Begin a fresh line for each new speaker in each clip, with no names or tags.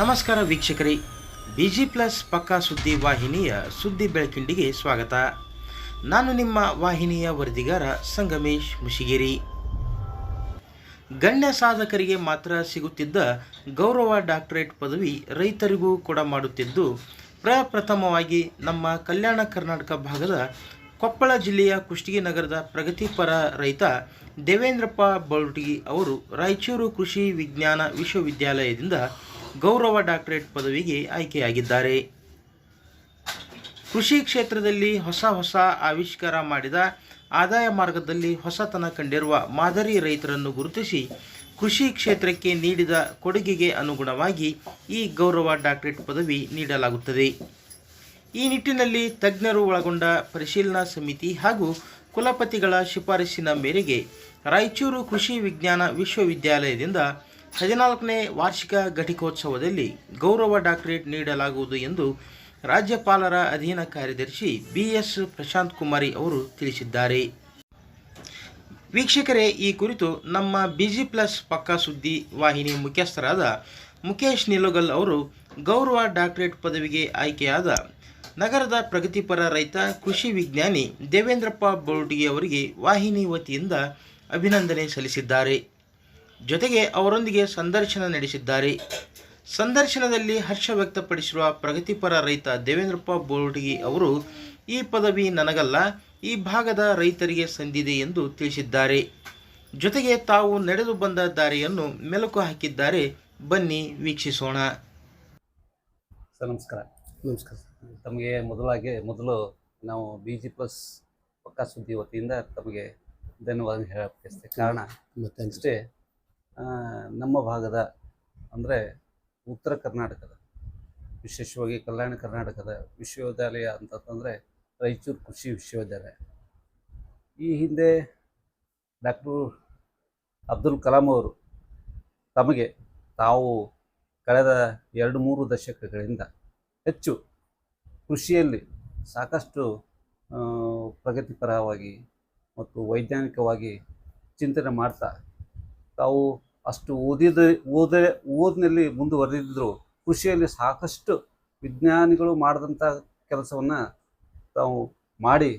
ನಮಸ್ಕಾರ ವೀಕ್ಷಕರೇ. B G plus ಪಕ್ಕಾ ಸುದ್ದಿ ವಾಹಿನಿಯ ಸುದ್ದಿ ಬೆಳಕಿಂಡಿಗೆ ಸ್ವಾಗತ. ನಾನು ನಿಮ್ಮ ವಾಹಿನಿಯ ವರದಿಗಾರ ಸಂಗಮೇಶ್ ಮುಷಿಗೇರಿ. ಗಣ್ಯ ಸಾಧಕರಿಗೆ ಮಾತ್ರ ಸಿಗುತ್ತಿದ್ದ ಗೌರವ ಡಾಕ್ಟರೇಟ್ ಪದವಿ ರೈತರಿಗೂ ಕೂಡ ಮಾಡುತ್ತಿದ್ದು, ಪ್ರಪ್ರಥಮವಾಗಿ ನಮ್ಮ ಕಲ್ಯಾಣ ಕರ್ನಾಟಕ ಭಾಗದ ಕೊಪ್ಪಳ ಜಿಲ್ಲೆಯ ಕುಷ್ಟಗಿ ನಗರದ ಪ್ರಗತಿಪರ ರೈತ ದೇವೇಂದ್ರಪ್ಪ ಬೌಲ್ಟಿ ಅವರು ರಾಯಚೂರು ಕೃಷಿ ವಿಜ್ಞಾನ ವಿಶ್ವವಿದ್ಯಾಲಯದಿಂದ ಗೌರವ ಡಾಕ್ಟರೇಟ್ ಪದವಿಗೆ ಆಯ್ಕೆಯಾಗಿದ್ದಾರೆ. ಕೃಷಿ ಕ್ಷೇತ್ರದಲ್ಲಿ ಹೊಸ ಹೊಸ ಆವಿಷ್ಕಾರ ಮಾಡಿದ ಆದಾಯ ಮಾರ್ಗದಲ್ಲಿ ಹೊಸತನ ಕಂಡಿರುವ ಮಾದರಿ ರೈತರನ್ನು ಗುರುತಿಸಿ ಕೃಷಿ ಕ್ಷೇತ್ರಕ್ಕೆ ನೀಡಿದ ಕೊಡುಗೆಗೆ ಅನುಗುಣವಾಗಿ ಈ ಗೌರವ ಡಾಕ್ಟರೇಟ್ ಪದವಿ ನೀಡಲಾಗುತ್ತದೆ. ಈ ನಿಟ್ಟಿನಲ್ಲಿ ತಜ್ಞರು ಒಳಗೊಂಡ ಪರಿಶೀಲನಾ ಸಮಿತಿ ಹಾಗೂ ಕುಲಪತಿಗಳ ಶಿಫಾರಸಿನ ಮೇರೆಗೆ ರಾಯಚೂರು ಕೃಷಿ ವಿಜ್ಞಾನ ವಿಶ್ವವಿದ್ಯಾಲಯದಿಂದ ಹದಿನಾಲ್ಕನೇ ವಾರ್ಷಿಕ ಘಟಿಕೋತ್ಸವದಲ್ಲಿ ಗೌರವ ಡಾಕ್ಟರೇಟ್ ನೀಡಲಾಗುವುದು ಎಂದು ರಾಜ್ಯಪಾಲರ ಅಧೀನ ಕಾರ್ಯದರ್ಶಿ ಬಿ ಎಸ್ ಪ್ರಶಾಂತ್ ಕುಮಾರಿ ಅವರು ತಿಳಿಸಿದ್ದಾರೆ. ವೀಕ್ಷಕರೇ, ಈ ಕುರಿತು ನಮ್ಮ ಬಿಜಿ ಪ್ಲಸ್ ಪಕ್ಕಾ ಸುದ್ದಿ ವಾಹಿನಿ ಮುಖ್ಯಸ್ಥರಾದ ಮುಖೇಶ್ ನಿಲೋಗಲ್ ಅವರು ಗೌರವ ಡಾಕ್ಟರೇಟ್ ಪದವಿಗೆ ಆಯ್ಕೆಯಾದ ನಗರದ ಪ್ರಗತಿಪರ ರೈತ, ಕೃಷಿ ವಿಜ್ಞಾನಿ ದೇವೇಂದ್ರಪ್ಪ ಬೋರ್ಡಿಗೆ ಅವರಿಗೆ ವಾಹಿನಿ ವತಿಯಿಂದ ಅಭಿನಂದನೆ ಸಲ್ಲಿಸಿದ್ದಾರೆ. ಜೊತೆಗೆ ಅವರೊಂದಿಗೆ ಸಂದರ್ಶನ ನಡೆಸಿದ್ದಾರೆ. ಸಂದರ್ಶನದಲ್ಲಿ ಹರ್ಷ ವ್ಯಕ್ತಪಡಿಸಿರುವ ಪ್ರಗತಿಪರ ರೈತ ದೇವೇಂದ್ರಪ್ಪ ಬೋರ್ಡಿಗಿ ಅವರು ಈ ಪದವಿ ನನಗಲ್ಲ ಈ ಭಾಗದ ರೈತರಿಗೆ ಸಂದಿದೆ ಎಂದು ತಿಳಿಸಿದ್ದಾರೆ. ಜೊತೆಗೆ ತಾವು ನಡೆದು ಬಂದ ದಾರಿಯನ್ನು ಮೆಲುಕು ಹಾಕಿದ್ದಾರೆ. ಬನ್ನಿ ವೀಕ್ಷಿಸೋಣ.
ಸರ್ ನಮಸ್ಕಾರ.
ನಮಸ್ಕಾರ
ತಮಗೆ ಮೊದಲಾಗಿ ಮೊದಲು ನಾವು ಬಿ ಜಿ ಪ್ಲಸ್ ಪಕ್ಕ ಸುದ್ದಿ ವತಿಯಿಂದ ತಮಗೆ ಧನ್ಯವಾದ ಹೇಳಕ್ಕೆ ಕಾರಣ
ಮತ್ತೆ ಥ್ಯಾಂಕ್ಸ್
ಅಷ್ಟೇ. ನಮ್ಮ ಭಾಗದ ಅಂದರೆ ಉತ್ತರ ಕರ್ನಾಟಕದ, ವಿಶೇಷವಾಗಿ ಕಲ್ಯಾಣ ಕರ್ನಾಟಕದ ವಿಶ್ವವಿದ್ಯಾಲಯ ಅಂತಂತಂದರೆ ರಾಯಚೂರು ಕೃಷಿ ವಿಶ್ವವಿದ್ಯಾಲಯ. ಈ ಹಿಂದೆ ಡಾಕ್ಟರ್ ಅಬ್ದುಲ್ ಕಲಾಂ ಅವರು ತಮಗೆ ತಾವು ಕಳೆದ ಎರಡು ಮೂರು ದಶಕಗಳಿಂದ ಹೆಚ್ಚು ಕೃಷಿಯಲ್ಲಿ ಸಾಕಷ್ಟು ಪ್ರಗತಿಪರವಾಗಿ ಮತ್ತು ವೈಜ್ಞಾನಿಕವಾಗಿ ಚಿಂತನೆ ಮಾಡ್ತಾ ತಾವು ಅಷ್ಟು ಓದಿದ, ಓದ, ಓದಿನಲ್ಲಿ ಮುಂದುವರೆದಿದ್ದರು ಕೃಷಿಯಲ್ಲಿ ಸಾಕಷ್ಟು ವಿಜ್ಞಾನಿಗಳು ಮಾಡಿದಂಥ ಕೆಲಸವನ್ನು ತಾವು ಮಾಡಿ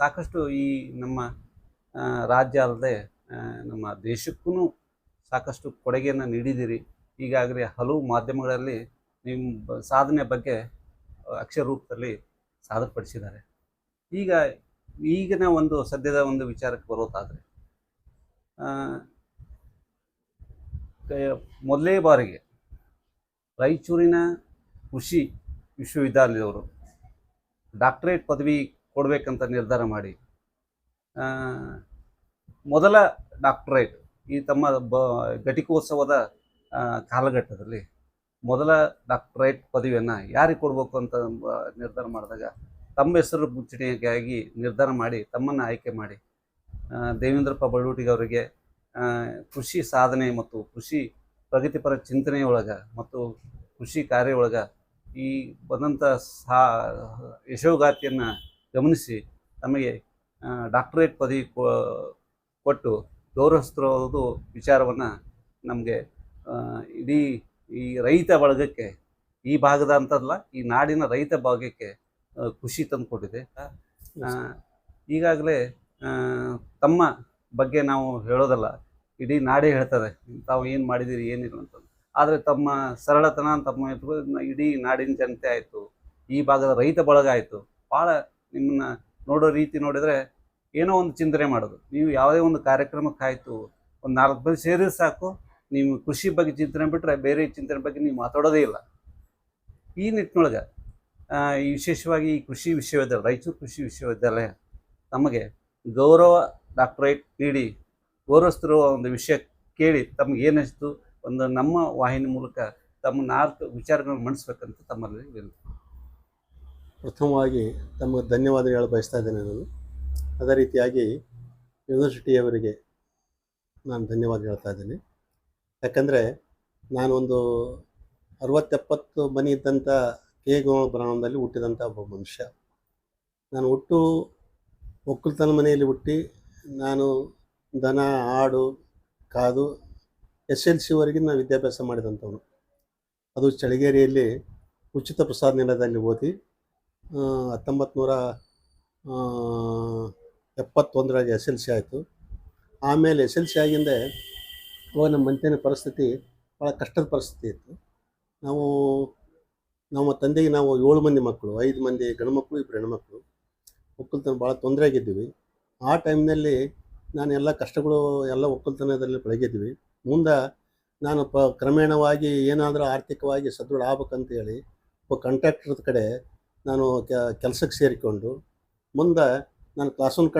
ಸಾಕಷ್ಟು ಈ ನಮ್ಮ ರಾಜ್ಯ ಅಲ್ಲದೆ ನಮ್ಮ ದೇಶಕ್ಕೂ ಸಾಕಷ್ಟು ಕೊಡುಗೆಯನ್ನು ನೀಡಿದ್ದೀರಿ. ಈಗಾಗಲೇ ಹಲವು ಮಾಧ್ಯಮಗಳಲ್ಲಿ ನಿಮ್ಮ ಸಾಧನೆ ಬಗ್ಗೆ ಅಕ್ಷರ ರೂಪದಲ್ಲಿ ಸಾಧಪಡಿಸಿದ್ದಾರೆ ಈಗ, ಈಗಿನ ಒಂದು, ಸದ್ಯದ ಒಂದು ವಿಚಾರಕ್ಕೆ ಬರೋದಾದರೆ ಮೊದಲೇ ಬಾರಿಗೆ ರಾಯಚೂರಿನ ಕೃಷಿ ವಿಶ್ವವಿದ್ಯಾಲಯದವರು ಡಾಕ್ಟರೇಟ್ ಪದವಿ ಕೊಡಬೇಕಂತ ನಿರ್ಧಾರ ಮಾಡಿ ಮೊದಲ ಡಾಕ್ಟರೇಟ್ ಈ ತಮ್ಮ ಬ, ಘಟಿಕೋತ್ಸವದ ಕಾಲಘಟ್ಟದಲ್ಲಿ ಮೊದಲ ಡಾಕ್ಟರೇಟ್ ಪದವಿಯನ್ನು ಯಾರಿಗೆ ಕೊಡಬೇಕು ಅಂತ ನಿರ್ಧಾರ ಮಾಡಿದಾಗ ತಮ್ಮ ಹೆಸರು ಮುಚ್ಚಣಿಗಾಗಿ ನಿರ್ಧಾರ ಮಾಡಿ ತಮ್ಮನ್ನು ಆಯ್ಕೆ ಮಾಡಿ ದೇವೇಂದ್ರಪ್ಪ ಬಳ್ಳೂಟಿಗೆ ಅವರಿಗೆ ಕೃಷಿ ಸಾಧನೆ ಮತ್ತು ಕೃಷಿ ಪ್ರಗತಿಪರ ಚಿಂತನೆಯೊಳಗೆ ಮತ್ತು ಕೃಷಿ ಕಾರ್ಯ ಒಳಗೆ ಈ ಬಂದಂಥ ಸಾ ಯಶೋಗಾತಿಯನ್ನು ಗಮನಿಸಿ ತಮಗೆ ಡಾಕ್ಟರೇಟ್ ಪದವಿ ಕೊಟ್ಟು ಗೌರವಿಸ್ತಿರೋದು ವಿಚಾರವನ್ನು ನಮಗೆ ಇಡೀ ಈ ರೈತ ಬಳಗಕ್ಕೆ ಈ ಭಾಗದ ಅಂತಲ್ಲ ಈ ನಾಡಿನ ರೈತ ಭಾಗಕ್ಕೆ ಖುಷಿ ತಂದುಕೊಟ್ಟಿದೆ. ಈಗಾಗಲೇ ತಮ್ಮ ಬಗ್ಗೆ ನಾವು ಹೇಳೋದಲ್ಲ, ಇಡೀ ನಾಡೇ ಹೇಳ್ತದೆ, ತಾವು ಏನು ಮಾಡಿದ್ದೀರಿ, ಏನಿಲ್ಲ ಅಂತ ಆದರೆ ತಮ್ಮ ಸರಳತನ, ತಮ್ಮ ಇಡೀ ನಾಡಿನ ಜನತೆ ಆಯಿತು, ಈ ಭಾಗದ ರೈತ ಬಳಗ ಆಯಿತು. ಭಾಳ ನಿಮ್ಮನ್ನ ನೋಡೋ ರೀತಿ ನೋಡಿದರೆ ಏನೋ ಒಂದು ಚಿಂತನೆ ಮಾಡೋದು. ನೀವು ಯಾವುದೇ ಒಂದು ಕಾರ್ಯಕ್ರಮಕ್ಕಾಯಿತು ಒಂದು ನಾಲ್ಕು ಮಂದಿ ಸೇರಿ ಸಾಕು. ನೀವು ಕೃಷಿ ಬಗ್ಗೆ ಚಿಂತನೆ ಬಿಟ್ಟರೆ ಬೇರೆ ಚಿಂತನೆ ಬಗ್ಗೆ ನೀವು ಮಾತಾಡೋದೇ ಇಲ್ಲ. ಈ ನಿಟ್ಟಿನೊಳಗೆ ಈ ವಿಶೇಷವಾಗಿ ಈ ಕೃಷಿ ವಿಶ್ವವಿದ್ಯಾಲಯ, ರಾಯಚೂರು ಕೃಷಿ ವಿಶ್ವವಿದ್ಯಾಲಯ, ತಮಗೆ ಗೌರವ ಡಾಕ್ಟರೇಟ್ ನೀಡಿ ಗೌರವಿಸ್ತಿರುವ ಒಂದು ವಿಷಯ ಕೇಳಿ ತಮಗೆ ಏನಿಸ್ತು ಒಂದು ನಮ್ಮ ವಾಹಿನಿ ಮೂಲಕ ತಮ್ಮ ನಾಲ್ಕು ವಿಚಾರಗಳನ್ನು ಮಂಡಿಸ್ಬೇಕಂತ ತಮ್ಮಲ್ಲಿ ವಿನಂತಿ.
ಪ್ರಥಮವಾಗಿ ತಮ್ಮ ಧನ್ಯವಾದ ಹೇಳ ಬಯಸ್ತಾ ಇದ್ದೇನೆ ನಾನು. ಅದೇ ರೀತಿಯಾಗಿ ಯೂನಿವರ್ಸಿಟಿಯವರಿಗೆ ನಾನು ಧನ್ಯವಾದ ಹೇಳ್ತಾ ಇದ್ದೀನಿ. ಯಾಕಂದರೆ ನಾನೊಂದು ಅರವತ್ತೆಪ್ಪತ್ತು ಮನೆ ಇದ್ದಂಥ ಕೆ ಗ್ರಾಮದಲ್ಲಿ ಹುಟ್ಟಿದಂಥ ಒಬ್ಬ ಮನುಷ್ಯ. ನಾನು ಹುಟ್ಟು ಒಕ್ಕಲ್ತನ ಮನೆಯಲ್ಲಿ ಹುಟ್ಟಿ ನಾನು ದನ, ಆಡು, ಕಾದು, ಎಸ್ ಎಲ್ ಸಿವರೆಗೆ ನಾನು ವಿದ್ಯಾಭ್ಯಾಸ ಮಾಡಿದಂಥವನು. ಅದು ಚಳಿಗೇರಿಯಲ್ಲಿ ಉಚಿತ ಪ್ರಸಾದ ನಿಲಯದಲ್ಲಿ ಓದಿ ಹತ್ತೊಂಬತ್ತು ನೂರ ಎಸ್ ಎಲ್ ಸಿ ಆಯಿತು. ಆಮೇಲೆ ಎಸ್ ಎಲ್ ಸಿ ಆಗಿಂದೆ ಅವಾಗ ನಮ್ಮ ಮನೆಯ ಪರಿಸ್ಥಿತಿ ಭಾಳ ಕಷ್ಟದ ಪರಿಸ್ಥಿತಿ ಇತ್ತು. ನಾವು, ನಮ್ಮ ತಂದೆಗೆ ನಾವು ಏಳು ಮಂದಿ ಮಕ್ಕಳು, ಐದು ಮಂದಿ ಗಂಡು ಮಕ್ಕಳು ಇಬ್ಬರು ಹೆಣ್ಮಕ್ಳು ಒಕ್ಕಲ್ತನ ಭಾಳ ತೊಂದರೆ ಆಗಿದ್ದೀವಿ. ಆ ಟೈಮ್ನಲ್ಲಿ ನಾನು ಎಲ್ಲ ಕಷ್ಟಗಳು ಎಲ್ಲ ಒಕ್ಕಲ್ತನದಲ್ಲಿ ಪಳಗಿದ್ವಿ. ಮುಂದೆ ನಾನು ಪ ಕ್ರಮೇಣವಾಗಿ ಏನಾದರೂ ಆರ್ಥಿಕವಾಗಿ ಸದೃಢ ಆಗ್ಬೇಕಂತೇಳಿ ಒಬ್ಬ ಕಂಟ್ರಾಕ್ಟರ್ ಕಡೆ ನಾನು ಕೆಲಸಕ್ಕೆ ಸೇರಿಕೊಂಡು ಮುಂದೆ ನಾನು ಕ್ಲಾಸ್ ಒನ್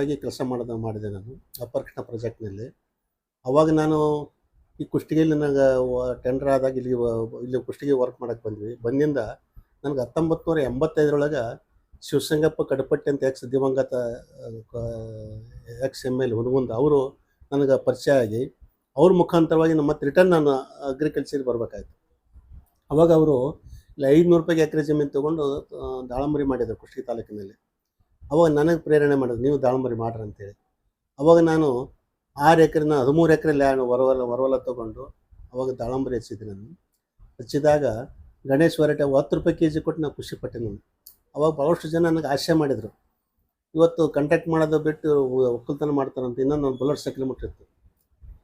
ಆಗಿ ಕೆಲಸ ಮಾಡೋದು ಮಾಡಿದೆ ನಾನು ಅಪ್ಪರ್ ಕೃಷ್ಣ ಪ್ರಾಜೆಕ್ಟ್ನಲ್ಲಿ ಅವಾಗ ನಾನು ಈ ಕುಷ್ಟಗಿಯಲ್ಲಿ ನನಗೆ ಟೆಂಡರ್ ಆದಾಗ ಇಲ್ಲಿ ಇಲ್ಲಿ ಕುಷ್ಟಗಿ ವರ್ಕ್ ಮಾಡೋಕ್ಕೆ ಬಂದ್ವಿ. ಬಂದಿಂದ ನನಗೆ ಹತ್ತೊಂಬತ್ತು ನೂರ ಎಂಬತ್ತೈದರೊಳಗೆ ಶಿವಸಂಗಪ್ಪ ಕಡಪಟ್ಟಿ ಅಂತ ಎಕ್ಸ್ ದಿವಂಗತ ಎಕ್ಸ್ ಎಂ ಎಲ್ ಹುನಗುಂದ ಅವರು ನನಗೆ ಪರಿಚಯ ಆಗಿ, ಅವ್ರ ಮುಖಾಂತರವಾಗಿ ನಮ್ಮ ಮತ್ತೆ ರಿಟರ್ನ್ ನಾನು ಅಗ್ರಿಕಲ್ಚರ್ ಬರಬೇಕಾಯ್ತು. ಅವಾಗ ಅವರು ಇಲ್ಲ ಐದುನೂರು ರೂಪಾಯಿಗೆ ಎಕರೆ ಜಮೀನು ತೊಗೊಂಡು ದಾಳಂಬರಿ ಮಾಡಿದರು ಕುಷ್ಟಗಿ ತಾಲೂಕಿನಲ್ಲಿ. ಅವಾಗ ನನಗೆ ಪ್ರೇರಣೆ ಮಾಡಿದ್ರು, ನೀವು ದಾಳಂಬರಿ ಮಾಡ್ರಿ ಅಂತೇಳಿ. ಅವಾಗ ನಾನು ಆರು ಎಕರೆನ, ಹದಿಮೂರು ಎಕರೆ ಲ್ಯಾಂಡ್ ಹೊರವಲ ಹೊರವಲ ತೊಗೊಂಡು ಅವಾಗ ದಾಳಂಬರಿ ಹಚ್ಚಿದ್ದೆ ನಾನು. ಹಚ್ಚಿದಾಗ ಗಣೇಶ್ ವರಟೆ ಹತ್ತು ರೂಪಾಯಿ ಕೆ ಜಿ ಕೊಟ್ಟು ನಾನು ಖುಷಿಪಟ್ಟೆ ನಾನು. ಅವಾಗ ಭಾಳಷ್ಟು ಜನ ನನಗೆ ಆಶೆ ಮಾಡಿದರು. ಇವತ್ತು ಕಾಂಟ್ಯಾಕ್ಟ್ ಮಾಡೋದು ಬಿಟ್ಟು ಒಕ್ಕಲ್ತನ ಮಾಡ್ತಾರಂತ ಇನ್ನೊಂದು ಬುಲೆಟ್ ಸೈಕಲ್ ಮಟ್ಟ ಇತ್ತು.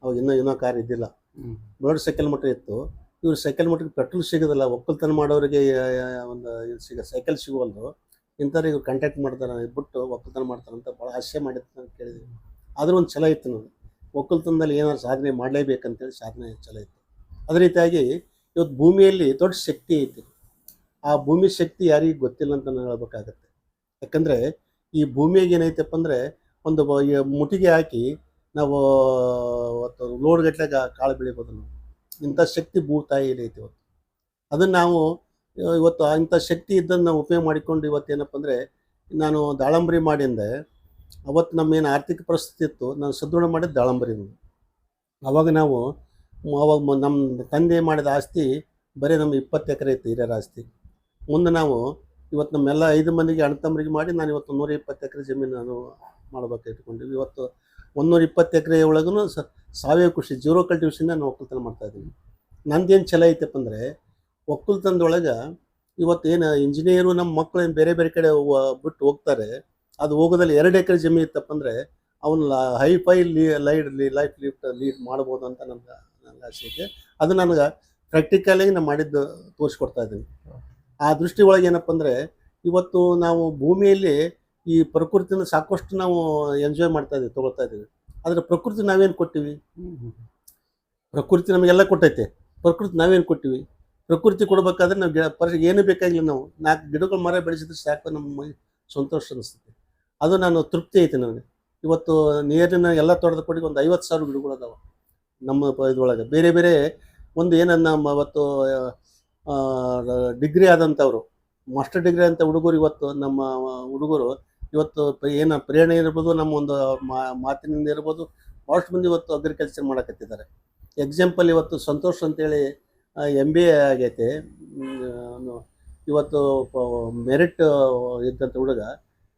ಅವಾಗ ಇನ್ನೂ ಇನ್ನೂ ಕಾರ್ ಇದ್ದಿಲ್ಲ. ಬುಲೆಟ್ ಸೈಕಲ್ ಮಟ್ಟ ಇತ್ತು. ಇವ್ರು ಸೈಕಲ್ ಮಟ್ಟಿಗೆ ಪೆಟ್ರೋಲ್ ಸಿಗೋದಿಲ್ಲ ಒಕ್ಕಲ್ತನ ಮಾಡೋರಿಗೆ ಒಂದು ಸಿಗ ಸೈಕಲ್ ಸಿಗುವಲ್ದು. ಇಂಥವ್ರು ಇವ್ರು ಕಾಂಟ್ಯಾಕ್ಟ್ ಮಾಡ್ತಾರೆ ಬಿಟ್ಟು ಒಕ್ಕಲ್ತನ ಮಾಡ್ತಾರಂತ ಭಾಳ ಆಸೆ ಮಾಡಿತ್ತು ಅಂತ ಕೇಳಿದ್ವಿ ಆದರೂ ಒಂದು ಛಲ ಇತ್ತು ನಾನು ಒಕ್ಕಲ್ತನದಲ್ಲಿ ಏನಾದ್ರು ಸಾಧನೆ ಮಾಡಲೇಬೇಕಂತೇಳಿ ಸಾಧನೆ ಛಲ ಇತ್ತು. ಅದೇ ರೀತಿಯಾಗಿ ಇವತ್ತು ಭೂಮಿಯಲ್ಲಿ ದೊಡ್ಡ ಶಕ್ತಿ ಐತಿ. ಆ ಭೂಮಿ ಶಕ್ತಿ ಯಾರಿಗೂ ಗೊತ್ತಿಲ್ಲ ಅಂತ ನಾನು ಹೇಳ್ಬೇಕಾಗತ್ತೆ. ಯಾಕಂದರೆ ಈ ಭೂಮಿಯಾಗ ಏನೈತಪ್ಪ ಅಂದರೆ ಒಂದು ಮುಟಿಗೆ ಹಾಕಿ ನಾವು ಲೋಡ್ ಕಾಳು ಬೆಳಿಬೋದು ನಾವು. ಇಂಥ ಶಕ್ತಿ ಭೂತಾಯಿ ಐತಿ ಇವತ್ತು? ಅದನ್ನು ನಾವು, ಇವತ್ತು ಇಂಥ ಶಕ್ತಿ ಇದ್ದನ್ನು ನಾವು ಉಪಯೋಗ ಮಾಡಿಕೊಂಡು ಇವತ್ತು ಏನಪ್ಪ ಅಂದರೆ ನಾನು ದಾಳಂಬರಿ ಮಾಡಿಂದೆ ಅವತ್ತು ನಮ್ಮೇನು ಆರ್ಥಿಕ ಪರಿಸ್ಥಿತಿ ಇತ್ತು, ನಾನು ಸದೃಢ ಮಾಡಿದ ದಾಳಂಬರಿ ಅವಾಗ ನಾವು, ಅವಾಗ ನಮ್ಮ ತಂದೆ ಮಾಡಿದ ಆಸ್ತಿ ಬರೀ ನಮ್ಮ ಇಪ್ಪತ್ತು ಎಕರೆ ಇತ್ತು ಹಿರಿಯರ ಆಸ್ತಿ. ಮುಂದೆ ನಾವು ಇವತ್ತು ನಮ್ಮೆಲ್ಲ ಐದು ಮಂದಿಗೆ ಅಣ್ಣ ತಮ್ಮರಿಗೆ ಮಾಡಿ ನಾನು ಇವತ್ತು ನೂರ ಇಪ್ಪತ್ತು ಎಕರೆ ಜಮೀನು ನಾನು ಮಾಡ್ಬೇಕು ಇಟ್ಕೊಂಡಿವಿ ಇವತ್ತು ಒಂದೂರ ಇಪ್ಪತ್ತು ಎಕರೆ ಒಳಗೂ ಸಾವಯವ ಕೃಷಿ, ಜೀರೋ ಕಲ್ಟಿವೇಷನ್ ನಾನು ಒಕ್ಕಲ್ತನ ಮಾಡ್ತಾ ಇದ್ದೀನಿ. ನಂದೇನು ಛಲ ಐತಪ್ಪ ಅಂದರೆ ಒಕ್ಕಲ್ತನದೊಳಗೆ ಇವತ್ತು ಏನು ಇಂಜಿನಿಯರು ನಮ್ಮ ಮಕ್ಕಳು ಬೇರೆ ಬೇರೆ ಕಡೆ ಬಿಟ್ಟು ಹೋಗ್ತಾರೆ, ಅದು ಹೋಗೋದಲ್ಲಿ ಎರಡು ಎಕರೆ ಜಮೀನು ಇತ್ತಪ್ಪ ಅಂದರೆ ಅವನು ಹೈ ಫೈ ಲೀ, ಲೈಡ್ ಲೀ, ಲೈಫ್ ಲಿಫ್ಟ್ ಲೀಡ್ ಮಾಡ್ಬೋದು ಅಂತ ನನಗೆ ನನಗೆ ಆಸೆ ಐತೆ. ಅದು ನನಗೆ ಪ್ರಾಕ್ಟಿಕಲಾಗಿ ನಾನು ಮಾಡಿದ್ದು ತೋರಿಸ್ಕೊಡ್ತಾ ಇದ್ದೀನಿ. ಆ ದೃಷ್ಟಿ ಒಳಗೆ ಏನಪ್ಪ ಅಂದರೆ ಇವತ್ತು ನಾವು ಭೂಮಿಯಲ್ಲಿ ಈ ಪ್ರಕೃತಿನ ಸಾಕಷ್ಟು ನಾವು ಎಂಜಾಯ್ ಮಾಡ್ತಾ ಇದ್ದೀವಿ, ತೊಗೊಳ್ತಾ ಇದ್ದೀವಿ. ಆದರೆ ಪ್ರಕೃತಿ ನಾವೇನು ಕೊಟ್ಟಿವಿ? ಪ್ರಕೃತಿ ನಮಗೆಲ್ಲ ಕೊಟ್ಟೈತೆ. ಪ್ರಕೃತಿ ನಾವೇನು ಕೊಟ್ಟಿವಿ? ಪ್ರಕೃತಿ ಕೊಡಬೇಕಾದ್ರೆ ನಾವು ಗಿಡ ಏನು ಬೇಕಾಗಿಲ್ಲ ನಾವು. ನಾಲ್ಕು ಗಿಡಗಳು ಮರ ಬೆಳೆಸಿದ್ರೆ ಸಾಕು ನಮ್ಮ ಸಂತೋಷ ಅನಿಸ್ತದೆ ಅದು ನಾನು ತೃಪ್ತಿ ಐತೆ ನನಗೆ. ಇವತ್ತು ನೀರಿನ ಎಲ್ಲ ತೋಟದ ಕೊಡಿಗೆ ಒಂದು ಐವತ್ತು ಸಾವಿರ ಗಿಡಗಳು ಅದಾವೆ ನಮ್ಮ ಇದ್ರೊಳಗೆ. ಬೇರೆ ಬೇರೆ ಒಂದು ಏನನ್ನ ಅವತ್ತು ಡಿಗ್ರಿ ಆದಂಥವ್ರು ಮಾಸ್ಟರ್ ಡಿಗ್ರಿ ಅಂತ ಹುಡುಗರು ಇವತ್ತು ನಮ್ಮ ಹುಡುಗರು ಇವತ್ತು ಏನು ಪ್ರೇರಣೆ ಇರ್ಬೋದು, ನಮ್ಮ ಒಂದು ಮಾತಿನಿಂದ ಇರ್ಬೋದು ಭಾಳಷ್ಟು ಮಂದಿ ಇವತ್ತು ಅಗ್ರಿಕಲ್ಚರ್ ಮಾಡಕತ್ತಿದ್ದಾರೆ. ಎಕ್ಸಾಂಪಲ್ ಇವತ್ತು ಸಂತೋಷ್ ಅಂತೇಳಿ ಎಂ ಬಿ ಎ ಆಗೈತೆ. ಇವತ್ತು ಮೆರಿಟ್ ಇದ್ದಂಥ ಹುಡುಗ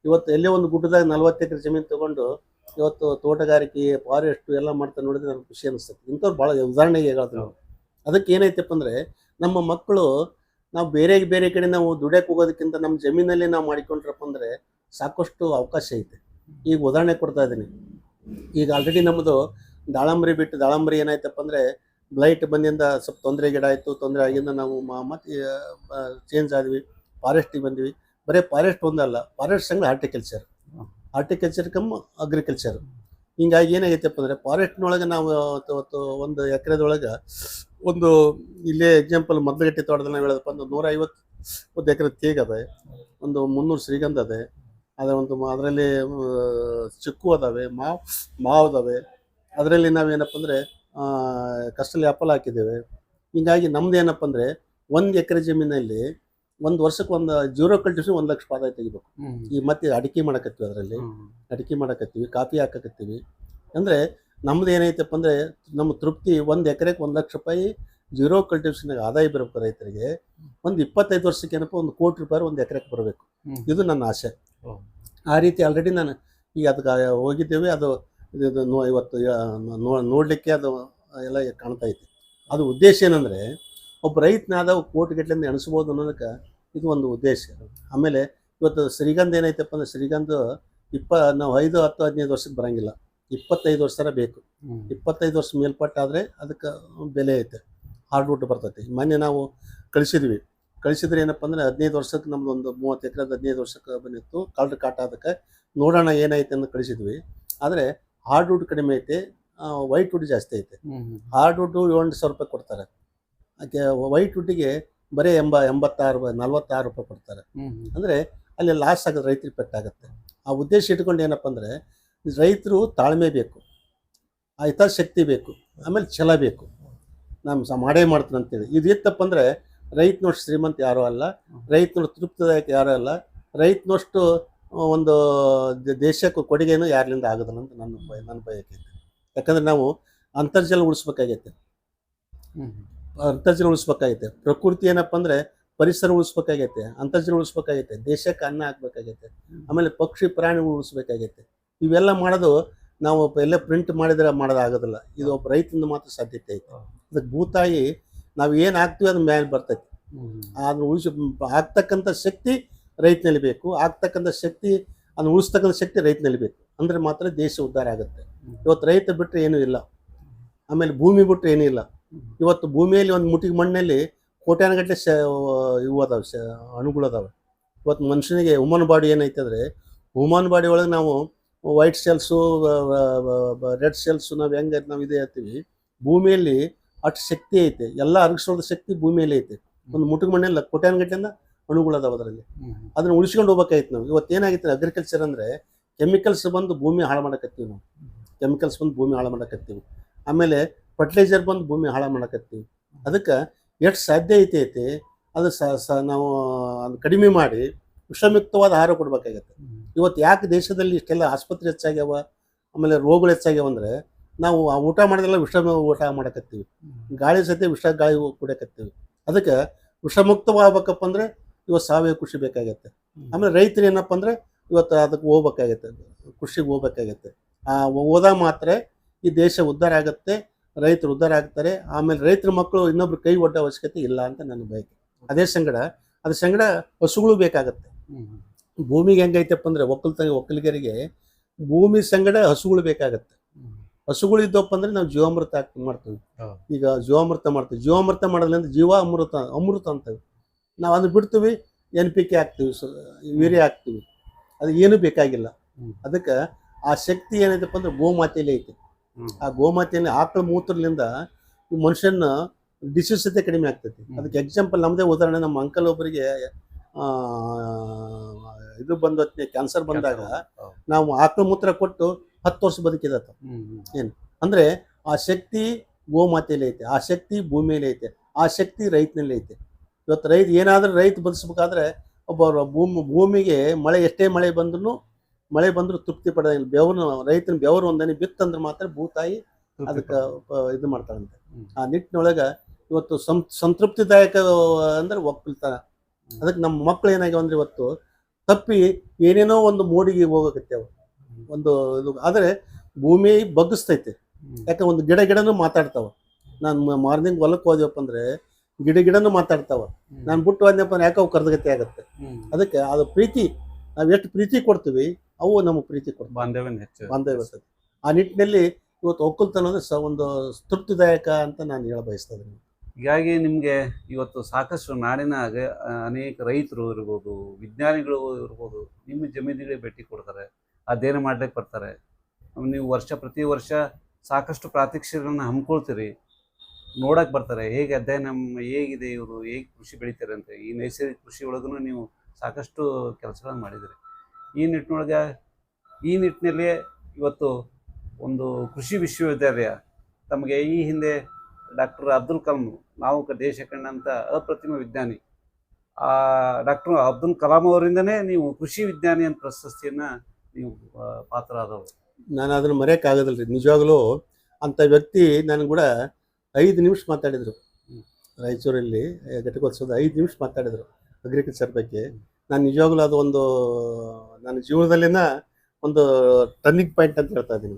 ಇವತ್ತು ಎಲ್ಲೇ ಒಂದು ಗುಡ್ಡದಾಗ ನಲ್ವತ್ತು ಎಕರೆ ಜಮೀನು ತಗೊಂಡು ಇವತ್ತು ತೋಟಗಾರಿಕೆ, ಫಾರೆಸ್ಟು ಎಲ್ಲ ಮಾಡ್ತಾ ನೋಡಿದ್ರೆ ನನಗೆ ಖುಷಿ ಅನಿಸ್ತದೆ ಇಂಥವ್ರು ಭಾಳ ಉದಾಹರಣೆಗೆ ನಾವು. ಅದಕ್ಕೆ ಏನೈತಪ್ಪ ಅಂದರೆ ನಮ್ಮ ಮಕ್ಕಳು ನಾವು ಬೇರೆ ಬೇರೆ ಕಡೆ ನಾವು ದುಡಿಯಕ್ಕೆ ಹೋಗೋದಕ್ಕಿಂತ ನಮ್ಮ ಜಮೀನಲ್ಲಿ ನಾವು ಮಾಡಿಕೊಂಡ್ರಪ್ಪ ಅಂದರೆ ಸಾಕಷ್ಟು ಅವಕಾಶ ಐತೆ. ಈಗ ಉದಾಹರಣೆ ಕೊಡ್ತಾ ಇದ್ದೀನಿ. ಈಗ ಆಲ್ರೆಡಿ ನಮ್ಮದು ದಾಳಂಬರಿ ಬಿಟ್ಟು ದಾಳಂಬರಿ ಏನಾಯ್ತಪ್ಪ ಅಂದರೆ ಬ್ಲೈಟ್ ಬಂದಿಂದ ಸ್ವಲ್ಪ ತೊಂದರೆ ಗಿಡ ಆಯಿತು ತೊಂದರೆ ಆಗಿಂದ ನಾವು ಮತ್ತೆ ಚೇಂಜ್ ಆದ್ವಿ ಫಾರೆಸ್ಟಿಗೆ ಬಂದ್ವಿ. ಬರೀ ಫಾರೆಸ್ಟ್ ಒಂದಲ್ಲ ಫಾರೆಸ್ಟ್ ಸಂಘ ಹಾರ್ಟಿಕಲ್ಚರ್ ಹಾರ್ಟಿಕಲ್ಚರ್ ಕಮ್ ಅಗ್ರಿಕಲ್ಚರ್ ಹಿಂಗಾಗಿ ಏನಾಗೈತಪ್ಪ ಅಂದರೆ ಫಾರೆಸ್ಟ್ನೊಳಗೆ ನಾವು ಒಂದು ಎಕರೆದೊಳಗೆ ಒಂದು ಇಲ್ಲೇ ಎಕ್ಸಾಂಪಲ್ ಮೊದಲಗಟ್ಟಿ ತೋಟದಲ್ಲಿ ನಾವು ಹೇಳೋದಪ್ಪ ಒಂದು ನೂರ ಐವತ್ತು ಒಂದು ಎಕರೆ ತೇಗ ಅದೆ ಒಂದು ಮುನ್ನೂರು ಶ್ರೀಗಂಧ ಅದೆ ಅದರ ಒಂದು ಅದರಲ್ಲಿ ಚಿಕ್ಕು ಅದಾವೆ, ಮಾವು ಮಾವು ಅದಾವೆ. ಅದರಲ್ಲಿ ನಾವೇನಪ್ಪ ಅಂದರೆ ಕಷ್ಟಲ್ಲಿ ಆಪಲ್ ಹಾಕಿದ್ದೇವೆ. ಹೀಗಾಗಿ ನಮ್ದು ಏನಪ್ಪ ಅಂದರೆ, ಒಂದು ಎಕರೆ ಜಮೀನಲ್ಲಿ ಒಂದು ವರ್ಷಕ್ಕೆ ಒಂದು ಜೀರೋ ಕಲ್ಟಿವೇಷನ್ ಒಂದು ಲಕ್ಷ ಆದಾಯ ತೆಗಿಬೇಕು. ಈ ಮತ್ತೆ ಅಡಿಕೆ ಮಾಡಕತ್ತೀವಿ ಅದರಲ್ಲಿ. ಅಡಿಕೆ ಮಾಡಕತ್ತೀವಿ ಕಾಫಿ ಹಾಕಕತ್ತೀವಿ. ಅಂದರೆ ನಮ್ದು ಏನೈತಪ್ಪ ಅಂದರೆ ನಮ್ಮ ತೃಪ್ತಿ ಒಂದು ಎಕರೆಗೆ ಒಂದು ಲಕ್ಷ ರೂಪಾಯಿ ಜೀರೋ ಕಲ್ಟಿವೇಷನ್ಗೆ ಆದಾಯ ಬರಬೇಕು ರೈತರಿಗೆ. ಒಂದು ಇಪ್ಪತ್ತೈದು ವರ್ಷಕ್ಕೆ ಏನಪ್ಪ ಒಂದು ಕೋಟಿ ರೂಪಾಯಿ ಒಂದು ಎಕರೆಗೆ ಬರಬೇಕು. ಇದು ನನ್ನ ಆಸೆ. ಆ ರೀತಿ ಆಲ್ರೆಡಿ ನಾನು ಈಗ ಅದಕ್ಕೆ ಹೋಗಿದ್ದೇವೆ ಅದು ಇದು ನೋ ಇವತ್ತು ನೋಡ್ಲಿಕ್ಕೆ ನೋಡಲಿಕ್ಕೆ ಅದು ಎಲ್ಲ ಕಾಣ್ತಾ ಐತಿ ಅದು ಉದ್ದೇಶ ಏನಂದರೆ ಒಬ್ಬ ರೈತನಾದ ಕೋಟಿಗಟ್ಟಲೆಯಿಂದ ಎಣಿಸ್ಬೋದು ಅನ್ನೋದಕ್ಕೆ ಇದು ಒಂದು ಉದ್ದೇಶ. ಆಮೇಲೆ ಇವತ್ತು ಶ್ರೀಗಂಧ ಏನೈತಪ್ಪ ಅಂದ್ರೆ ಶ್ರೀಗಂಧ ಇಪ್ಪ ನಾವು ಐದು ಹತ್ತು ಹದಿನೈದು ವರ್ಷಕ್ಕೆ ಬರಂಗಿಲ್ಲ. ಇಪ್ಪತ್ತೈದು ವರ್ಷ ಬೇಕು. ಇಪ್ಪತ್ತೈದು ವರ್ಷ ಮೇಲ್ಪಟ್ಟಾದರೆ ಅದಕ್ಕೆ ಬೆಲೆ ಐತೆ. ಹಾರ್ಡ್ವುಡ್ ಬರ್ತೈತಿ. ಮೊನ್ನೆ ನಾವು ಕಳಿಸಿದ್ವಿ. ಕಳಿಸಿದ್ರೆ ಏನಪ್ಪ ಅಂದ್ರೆ ಹದಿನೈದು ವರ್ಷಕ್ಕೆ ನಮ್ದು ಒಂದು ಮೂವತ್ತು ಎಕರೆ ಹದಿನೈದು ವರ್ಷಕ್ಕೆ ಬಂದಿತ್ತು. ಕಳ್ರ ಕಾಟ ಅದಕ್ಕೆ ನೋಡೋಣ ಏನೈತೆ ಅಂತ ಕಳಿಸಿದ್ವಿ. ಆದರೆ ಹಾರ್ಡ್ವುಡ್ ಕಡಿಮೆ ಐತೆ. ವೈಟ್ ವುಡ್ ಜಾಸ್ತಿ ಐತೆ. ಹಾರ್ಡ್ವುಡ್ಡು ಏಳು ಸಾವಿರ ರೂಪಾಯಿ ಕೊಡ್ತಾರೆ. ಆಕೆ ವೈಟ್ ಹುಟ್ಟಿಗೆ ಬರೀ ಎಂಬ ಎಂಬತ್ತಾರು ನಲ್ವತ್ತಾರು ರೂಪಾಯಿ ಕೊಡ್ತಾರೆ. ಅಂದರೆ ಅಲ್ಲಿ ಲಾಸ್ ಆಗೋದು ರೈತರಿಗೆ ಪೆಟ್ಟಾಗುತ್ತೆ. ಆ ಉದ್ದೇಶ ಇಟ್ಕೊಂಡು ಏನಪ್ಪ ಅಂದರೆ ರೈತರು ತಾಳ್ಮೆ ಬೇಕು ಆ ಹಿತಾಸಕ್ತಿ ಬೇಕು ಆಮೇಲೆ ಛಲ ಬೇಕು. ನಮ್ಮ ಸ ಮಾಡೇ ಮಾಡ್ತೀನಿ ಅಂತೇಳಿ. ಇದು ಇತ್ತಪ್ಪ ಅಂದರೆ ರೈತನಷ್ಟು ಶ್ರೀಮಂತ ಯಾರೂ ಅಲ್ಲ ರೈತನಷ್ಟು ತೃಪ್ತಿದಾಯಕ ಯಾರೂ ಅಲ್ಲ ರೈತನಷ್ಟು ಒಂದು ದೇಶಕ್ಕೂ ಕೊಡುಗೆನೂ ಯಾರಿಂದ ಆಗೋದಿಲ್ಲ ಅಂತ ನನ್ನ ಭಯ ನನ್ನ ಬಯಕೆ. ಐತೆ ಯಾಕಂದ್ರೆ ನಾವು ಅಂತರ್ಜಲ ಉಳಿಸ್ಬೇಕಾಗೈತೆ. ಅಂತರ್ಜಲ ಉಳಿಸ್ಬೇಕಾಗೈತೆ. ಪ್ರಕೃತಿ ಏನಪ್ಪ ಅಂದ್ರೆ ಪರಿಸರ ಉಳಿಸ್ಬೇಕಾಗೈತೆ ಅಂತರ್ಜಲ ಉಳಿಸ್ಬೇಕಾಗೈತೆ ದೇಶಕ್ಕೆ ಅನ್ನ ಹಾಕ್ಬೇಕಾಗೈತೆ ಆಮೇಲೆ ಪಕ್ಷಿ ಪ್ರಾಣಿ ಉಳಿಸ್ಬೇಕಾಗೈತೆ. ಇವೆಲ್ಲ ಮಾಡೋದು ನಾವು ಎಲ್ಲ ಪ್ರಿಂಟ್ ಮಾಡಿದ್ರೆ ಮಾಡೋದಾಗೋದಿಲ್ಲ ಇದು ಒಬ್ಬ ರೈತನ ಮಾತ್ರ ಸಾಧ್ಯತೆ ಐತೆ. ಅದಕ್ಕೆ ಭೂತಾಯಿ ನಾವು ಏನು ಹಾಕ್ತೀವಿ ಅದ್ರ ಮೇಲೆ ಬರ್ತೈತಿ. ಅದನ್ನ ಉಳಿಸಿ ಆಗ್ತಕ್ಕಂಥ ಶಕ್ತಿ ರೈತನಲ್ಲಿ ಬೇಕು. ಆಗ್ತಕ್ಕಂಥ ಶಕ್ತಿ ಅದನ್ನ ಉಳಿಸ್ತಕ್ಕಂಥ ಶಕ್ತಿ ರೈತನಲ್ಲಿ ಬೇಕು. ಅಂದ್ರೆ ಮಾತ್ರ ದೇಶ ಉದ್ಧಾರ ಆಗುತ್ತೆ. ಇವತ್ತು ರೈತ ಬಿಟ್ಟರೆ ಏನೂ ಇಲ್ಲ. ಆಮೇಲೆ ಭೂಮಿ ಬಿಟ್ಟರೆ ಏನೂ ಇಲ್ಲ. ಇವತ್ತು ಭೂಮಿಯಲ್ಲಿ ಒಂದು ಮುಟ್ಟಿಗೆ ಮಣ್ಣಲ್ಲಿ ಕೋಟ್ಯಾನಗಟ್ಟಲೆ ಶ ಇವು ಅದಾವೆ ಶ ಅಣುಗಳು ಅದಾವೆ. ಇವತ್ತು ಮನುಷ್ಯನಿಗೆ ಹುಮನ್ ಬಾಡಿ ಏನೈತೆ ಅಂದರೆ ಹುಮನ್ ಬಾಡಿ ಒಳಗೆ ನಾವು ವೈಟ್ ಸೆಲ್ಸು ರೆಡ್ ಸೆಲ್ಸು ನಾವು ಹೆಂಗೆ ನಾವು ಇದೇ ಹೇಳ್ತೀವಿ ಭೂಮಿಯಲ್ಲಿ ಅಷ್ಟು ಶಕ್ತಿ ಐತೆ. ಎಲ್ಲ ಅರಗಿಸೋದ ಶಕ್ತಿ ಭೂಮಿಯಲ್ಲಿ ಐತೆ. ಒಂದು ಮುಟ್ಟಿಗೆ ಮಣ್ಣಲ್ಲಿ ಕೋಟ್ಯಾನಗಟ್ಟಲೆಯಿಂದ ಅಣುಗಳು ಅದಾವೆ ಅದರಲ್ಲಿ. ಅದನ್ನು ಉಳಿಸ್ಕೊಂಡು ಹೋಗ್ಬೇಕಾಯ್ತು ನಾವು. ಇವತ್ತು ಏನಾಗಿತ್ತು ಅಗ್ರಿಕಲ್ಚರ್ ಅಂದರೆ ಕೆಮಿಕಲ್ಸ್ ಬಂದು ಭೂಮಿ ಹಾಳು ಮಾಡಕತ್ತೀವಿ ನಾವು. ಕೆಮಿಕಲ್ಸ್ ಬಂದು ಭೂಮಿ ಹಾಳು ಮಾಡಕತ್ತೀವಿ. ಆಮೇಲೆ ಫರ್ಟಿಲೈಸರ್ ಬಂದು ಭೂಮಿ ಹಾಳು ಮಾಡಕತ್ತೀವಿ ಅದಕ್ಕೆ ಎಷ್ಟು ಸಾಧ್ಯ ಐತೆ ಐತಿ ಅದು ಸ ಸ ನಾವು ಅದು ಕಡಿಮೆ ಮಾಡಿ ವಿಷಮುಕ್ತವಾದ ಆಹಾರ ಕೊಡಬೇಕಾಗತ್ತೆ. ಇವತ್ತು ಯಾಕೆ ದೇಶದಲ್ಲಿ ಇಷ್ಟೆಲ್ಲ ಆಸ್ಪತ್ರೆ ಹೆಚ್ಚಾಗ್ಯಾವ ಆಮೇಲೆ ರೋಗಗಳು ಹೆಚ್ಚಾಗ್ಯಾವ ಅಂದರೆ ನಾವು ಆ ಊಟ ಮಾಡೋದೆಲ್ಲ ವಿಷಮ ಊಟ ಮಾಡಕತ್ತೀವಿ. ಗಾಳಿ ಸತೆ ವಿಷ ಗಾಳಿ ಕುಡಿಯಕತ್ತೀವಿ. ಅದಕ್ಕೆ ವಿಷಮುಕ್ತವಾಗಬೇಕಪ್ಪ ಅಂದರೆ ಇವತ್ತು ಸಾವಯವ ಕೃಷಿ ಬೇಕಾಗತ್ತೆ. ಆಮೇಲೆ ರೈತರು ಏನಪ್ಪ ಅಂದರೆ ಇವತ್ತು ಅದಕ್ಕೆ ಹೋಗ್ಬೇಕಾಗತ್ತೆ ಕೃಷಿಗೆ ಹೋಗ್ಬೇಕಾಗತ್ತೆ. ಆ ಹೋದಾಗ ಮಾತ್ರ ಈ ದೇಶ ಉದ್ಧಾರ ಆಗುತ್ತೆ. ರೈತರು ಉದ್ಧಾರ ಆಗ್ತಾರೆ. ಆಮೇಲೆ ರೈತರ ಮಕ್ಕಳು ಇನ್ನೊಬ್ರು ಕೈ ಒಡ್ಡ ಅವಶ್ಯಕತೆ ಇಲ್ಲ ಅಂತ ನನ್ನ ಬಯಕೆ. ಅದೇ ಸಂಗಡ ಅದ್ರ ಸಂಗಡ ಹಸುಗಳು ಬೇಕಾಗತ್ತೆ. ಭೂಮಿಗೆ ಹೆಂಗೈತಪ್ಪ ಅಂದ್ರೆ ಒಕ್ಕಲ್ತ ಒಕ್ಕಲಿಗರಿಗೆ ಭೂಮಿ ಸಂಗಡ ಹಸುಗಳು ಬೇಕಾಗತ್ತೆ. ಹಸುಗಳು ಇದ್ದಪ್ಪ ಅಂದ್ರೆ ನಾವು ಜೀವಾಮೃತ ಮಾಡ್ತೀವಿ. ಈಗ ಜೀವಾಮೃತ ಮಾಡ್ತೀವಿ. ಜೀವಾಮೃತ ಮಾಡೋದ್ರಿಂದ ಜೀವ ಅಮೃತ ಅಮೃತ ಅಂತೀವಿ. ನಾವು ಅದನ್ನ ಬಿಡ್ತೀವಿ ಎನ್ ಪಿ ಕೆ ಹಾಕ್ತೀವಿ ವೀರ್ಯ ಹಾಕ್ತೀವಿ. ಅದು ಏನು ಬೇಕಾಗಿಲ್ಲ. ಅದಕ್ಕೆ ಆ ಶಕ್ತಿ ಏನೈತಪ್ಪ ಅಂದ್ರೆ ಗೋಮಾತೆಯಲ್ಲಿ ಐತೆ. ಆ ಗೋಮಾತೆಯಲ್ಲಿ ಆಕಳ ಮೂತ್ರದಿಂದ ಈ ಮನುಷ್ಯನ ಡಿಸೀಸತೆ ಸತೆ ಕಡಿಮೆ ಆಗ್ತೈತಿ. ಅದಕ್ಕೆ ಎಕ್ಸಾಂಪಲ್ ನಮ್ಮದೇ ಉದಾಹರಣೆ ನಮ್ಮ ಅಂಕಲ್ ಒಬ್ಬರಿಗೆ ಆ, ಇದು ಬಂದ ಕ್ಯಾನ್ಸರ್ ಬಂದಾಗ ನಾವು ಆಕಳ ಮೂತ್ರ ಕೊಟ್ಟು ಹತ್ತು ವರ್ಷ ಬದುಕಿದತ್ತ. ಅಂದ್ರೆ ಆ ಶಕ್ತಿ ಗೋಮಾತೆಯಲ್ಲಿ ಐತೆ ಆ ಶಕ್ತಿ ಭೂಮಿಯಲ್ಲಿ ಐತೆ ಆ ಶಕ್ತಿ ರೈತನಲ್ಲಿ ಐತೆ. ಇವತ್ತು ರೈತ ಏನಾದ್ರೂ ರೈತ ಬದುಕಬೇಕಾದ್ರೆ ಒಬ್ಬ ಭೂಮಿ ಭೂಮಿಗೆ ಮಳೆ ಎಷ್ಟೇ ಮಳೆ ಬಂದ್ರು ಮಳೆ ಬಂದ್ರು ತೃಪ್ತಿ ಪಡೆದ ಬೆವರು ರೈತನ ಬೆವರು ಒಂದನೆ ಬಿತ್ತಂದ್ರೆ ಮಾತ್ರ ಭೂತಾಯಿ ಅದಕ್ಕೆ ಇದು
ಮಾಡ್ತಾರಂತೆ.
ಆ ನಿಟ್ಟಿನೊಳಗೆ ಇವತ್ತು ಸಂ ಸಂತೃಪ್ತಿದಾಯಕ ಅಂದ್ರೆ ಒಕ್ಕಲ್ತನ. ಅದಕ್ಕೆ ನಮ್ಮ ಮಕ್ಕಳು ಏನಾಗಿವೆ ಅಂದ್ರೆ ಇವತ್ತು ತಪ್ಪಿ ಏನೇನೋ ಒಂದು ಮೋಡಿಗೆ ಹೋಗಕತ್ತೆ ಒಂದು ಇದು ಆದರೆ ಭೂಮಿ ಬಗ್ಗಿಸ್ತೈತೆ. ಯಾಕೆ ಒಂದು ಗಿಡ ಗಿಡನೂ ಮಾತಾಡ್ತಾವ. ನಾನು ಮಾರ್ನಿಂಗ್ ಹೊಲಕ್ಕೆ ಹೋದ್ವಪ್ಪ ಅಂದ್ರೆ ಗಿಡ ಗಿಡನೂ ಮಾತಾಡ್ತಾವ. ನಾನು ಬಿಟ್ಟು ಹೋದ್ನಪ್ಪ ಅಂದ್ರೆ ಯಾಕೆ ಅವು ಕರ್ದಗತಿ ಆಗುತ್ತೆ. ಅದಕ್ಕೆ ಅದು ಪ್ರೀತಿ ನಾವು ಎಷ್ಟು ಪ್ರೀತಿ ಕೊಡ್ತೀವಿ ಅವು ನಮ್ಮ ಪ್ರೀತಿ ಕೊಡ್ತವೆ.
ಬಾಂಧವ್ಯ ಹೆಚ್ಚು.
ಬಾಂಧವ್ಯ ಬರ್ತದೆ ಆ ನಿಟ್ಟಿನಲ್ಲಿ ಇವತ್ತು ಒಕ್ಕಲ್ತನ ಅಂದ್ರೆ ಸ ಒಂದು ತೃಪ್ತಿದಾಯಕ ಅಂತ ನಾನು ಹೇಳ ಬಯಸ್ತಾ ಇದ್ದೀನಿ.
ಹೀಗಾಗಿ ನಿಮಗೆ ಇವತ್ತು ಸಾಕಷ್ಟು ನಾಡಿನ ಅನೇಕ ರೈತರು ಇರ್ಬೋದು ವಿಜ್ಞಾನಿಗಳು ಇರ್ಬೋದು ನಿಮ್ಮ ಜಮೀನಿಗಳಿಗೆ ಭೇಟಿ ಕೊಡ್ತಾರೆ ಅಧ್ಯಯನ ಮಾಡ್ಲಿಕ್ಕೆ ಬರ್ತಾರೆ. ನೀವು ವರ್ಷ ಪ್ರತಿ ವರ್ಷ ಸಾಕಷ್ಟು ಪ್ರಾತ್ಯಕ್ಷಿಗಳನ್ನ ಹಮ್ಮಿಕೊಳ್ತೀರಿ ನೋಡಕ್ಕೆ ಬರ್ತಾರೆ ಹೇಗೆ ಅಧ್ಯಯನ ಹೇಗಿದೆ ಇವರು ಹೇಗೆ ಕೃಷಿ ಬೆಳಿತಾರೆ ಅಂತ. ಈ ನೈಸರ್ಗಿಕ ಕೃಷಿ ಒಳಗೂ ನೀವು ಸಾಕಷ್ಟು ಕೆಲಸಗಳನ್ನು ಮಾಡಿದಿರಿ ಈ ನಿಟ್ಟಿನೊಳಗೆ ಈ ನಿಟ್ಟಿನಲ್ಲಿ ಇವತ್ತು ಒಂದು ಕೃಷಿ ವಿಶ್ವವಿದ್ಯಾಲಯ ತಮಗೆ ಈ ಹಿಂದೆ ಡಾಕ್ಟರ್ ಅಬ್ದುಲ್ ಕಲಾಂ ನಾವು ಕ- ದೇಶ ಕಂಡಂಥ ಅಪ್ರತಿಮ ವಿಜ್ಞಾನಿ. ಆ ಡಾಕ್ಟರ್ ಅಬ್ದುಲ್ ಕಲಾಂ ಅವರಿಂದನೇ ನೀವು ಕೃಷಿ ವಿಜ್ಞಾನಿ ಅಂತ ಪ್ರಶಸ್ತಿಯನ್ನು ನೀವು ಪಾತ್ರ ಆದವರು
ನಾನು ಅದನ್ನು ಮರೆಯೋಕ್ಕಾಗೋದಿಲ್ಲ ರೀ ನಿಜವಾಗ್ಲೂ ಅಂಥ ವ್ಯಕ್ತಿ ನನಗೆ ಕೂಡ ಐದು ನಿಮಿಷ ಮಾತಾಡಿದರು. ರಾಯಚೂರಲ್ಲಿ ಘಟಕೋತ್ಸವದ ಐದು ನಿಮಿಷ ಮಾತಾಡಿದರು. ಅಗ್ರಿಕಲ್ಚರ್ ಬಗ್ಗೆ. ನಾನು ನಿಜವಾಗ್ಲೂ ಅದು ಒಂದು ನನ್ನ ಜೀವನದಲ್ಲಿನ ಒಂದು ಟರ್ನಿಂಗ್ ಪಾಯಿಂಟ್ ಅಂತ ಹೇಳ್ತಾ ಇದ್ದೀನಿ.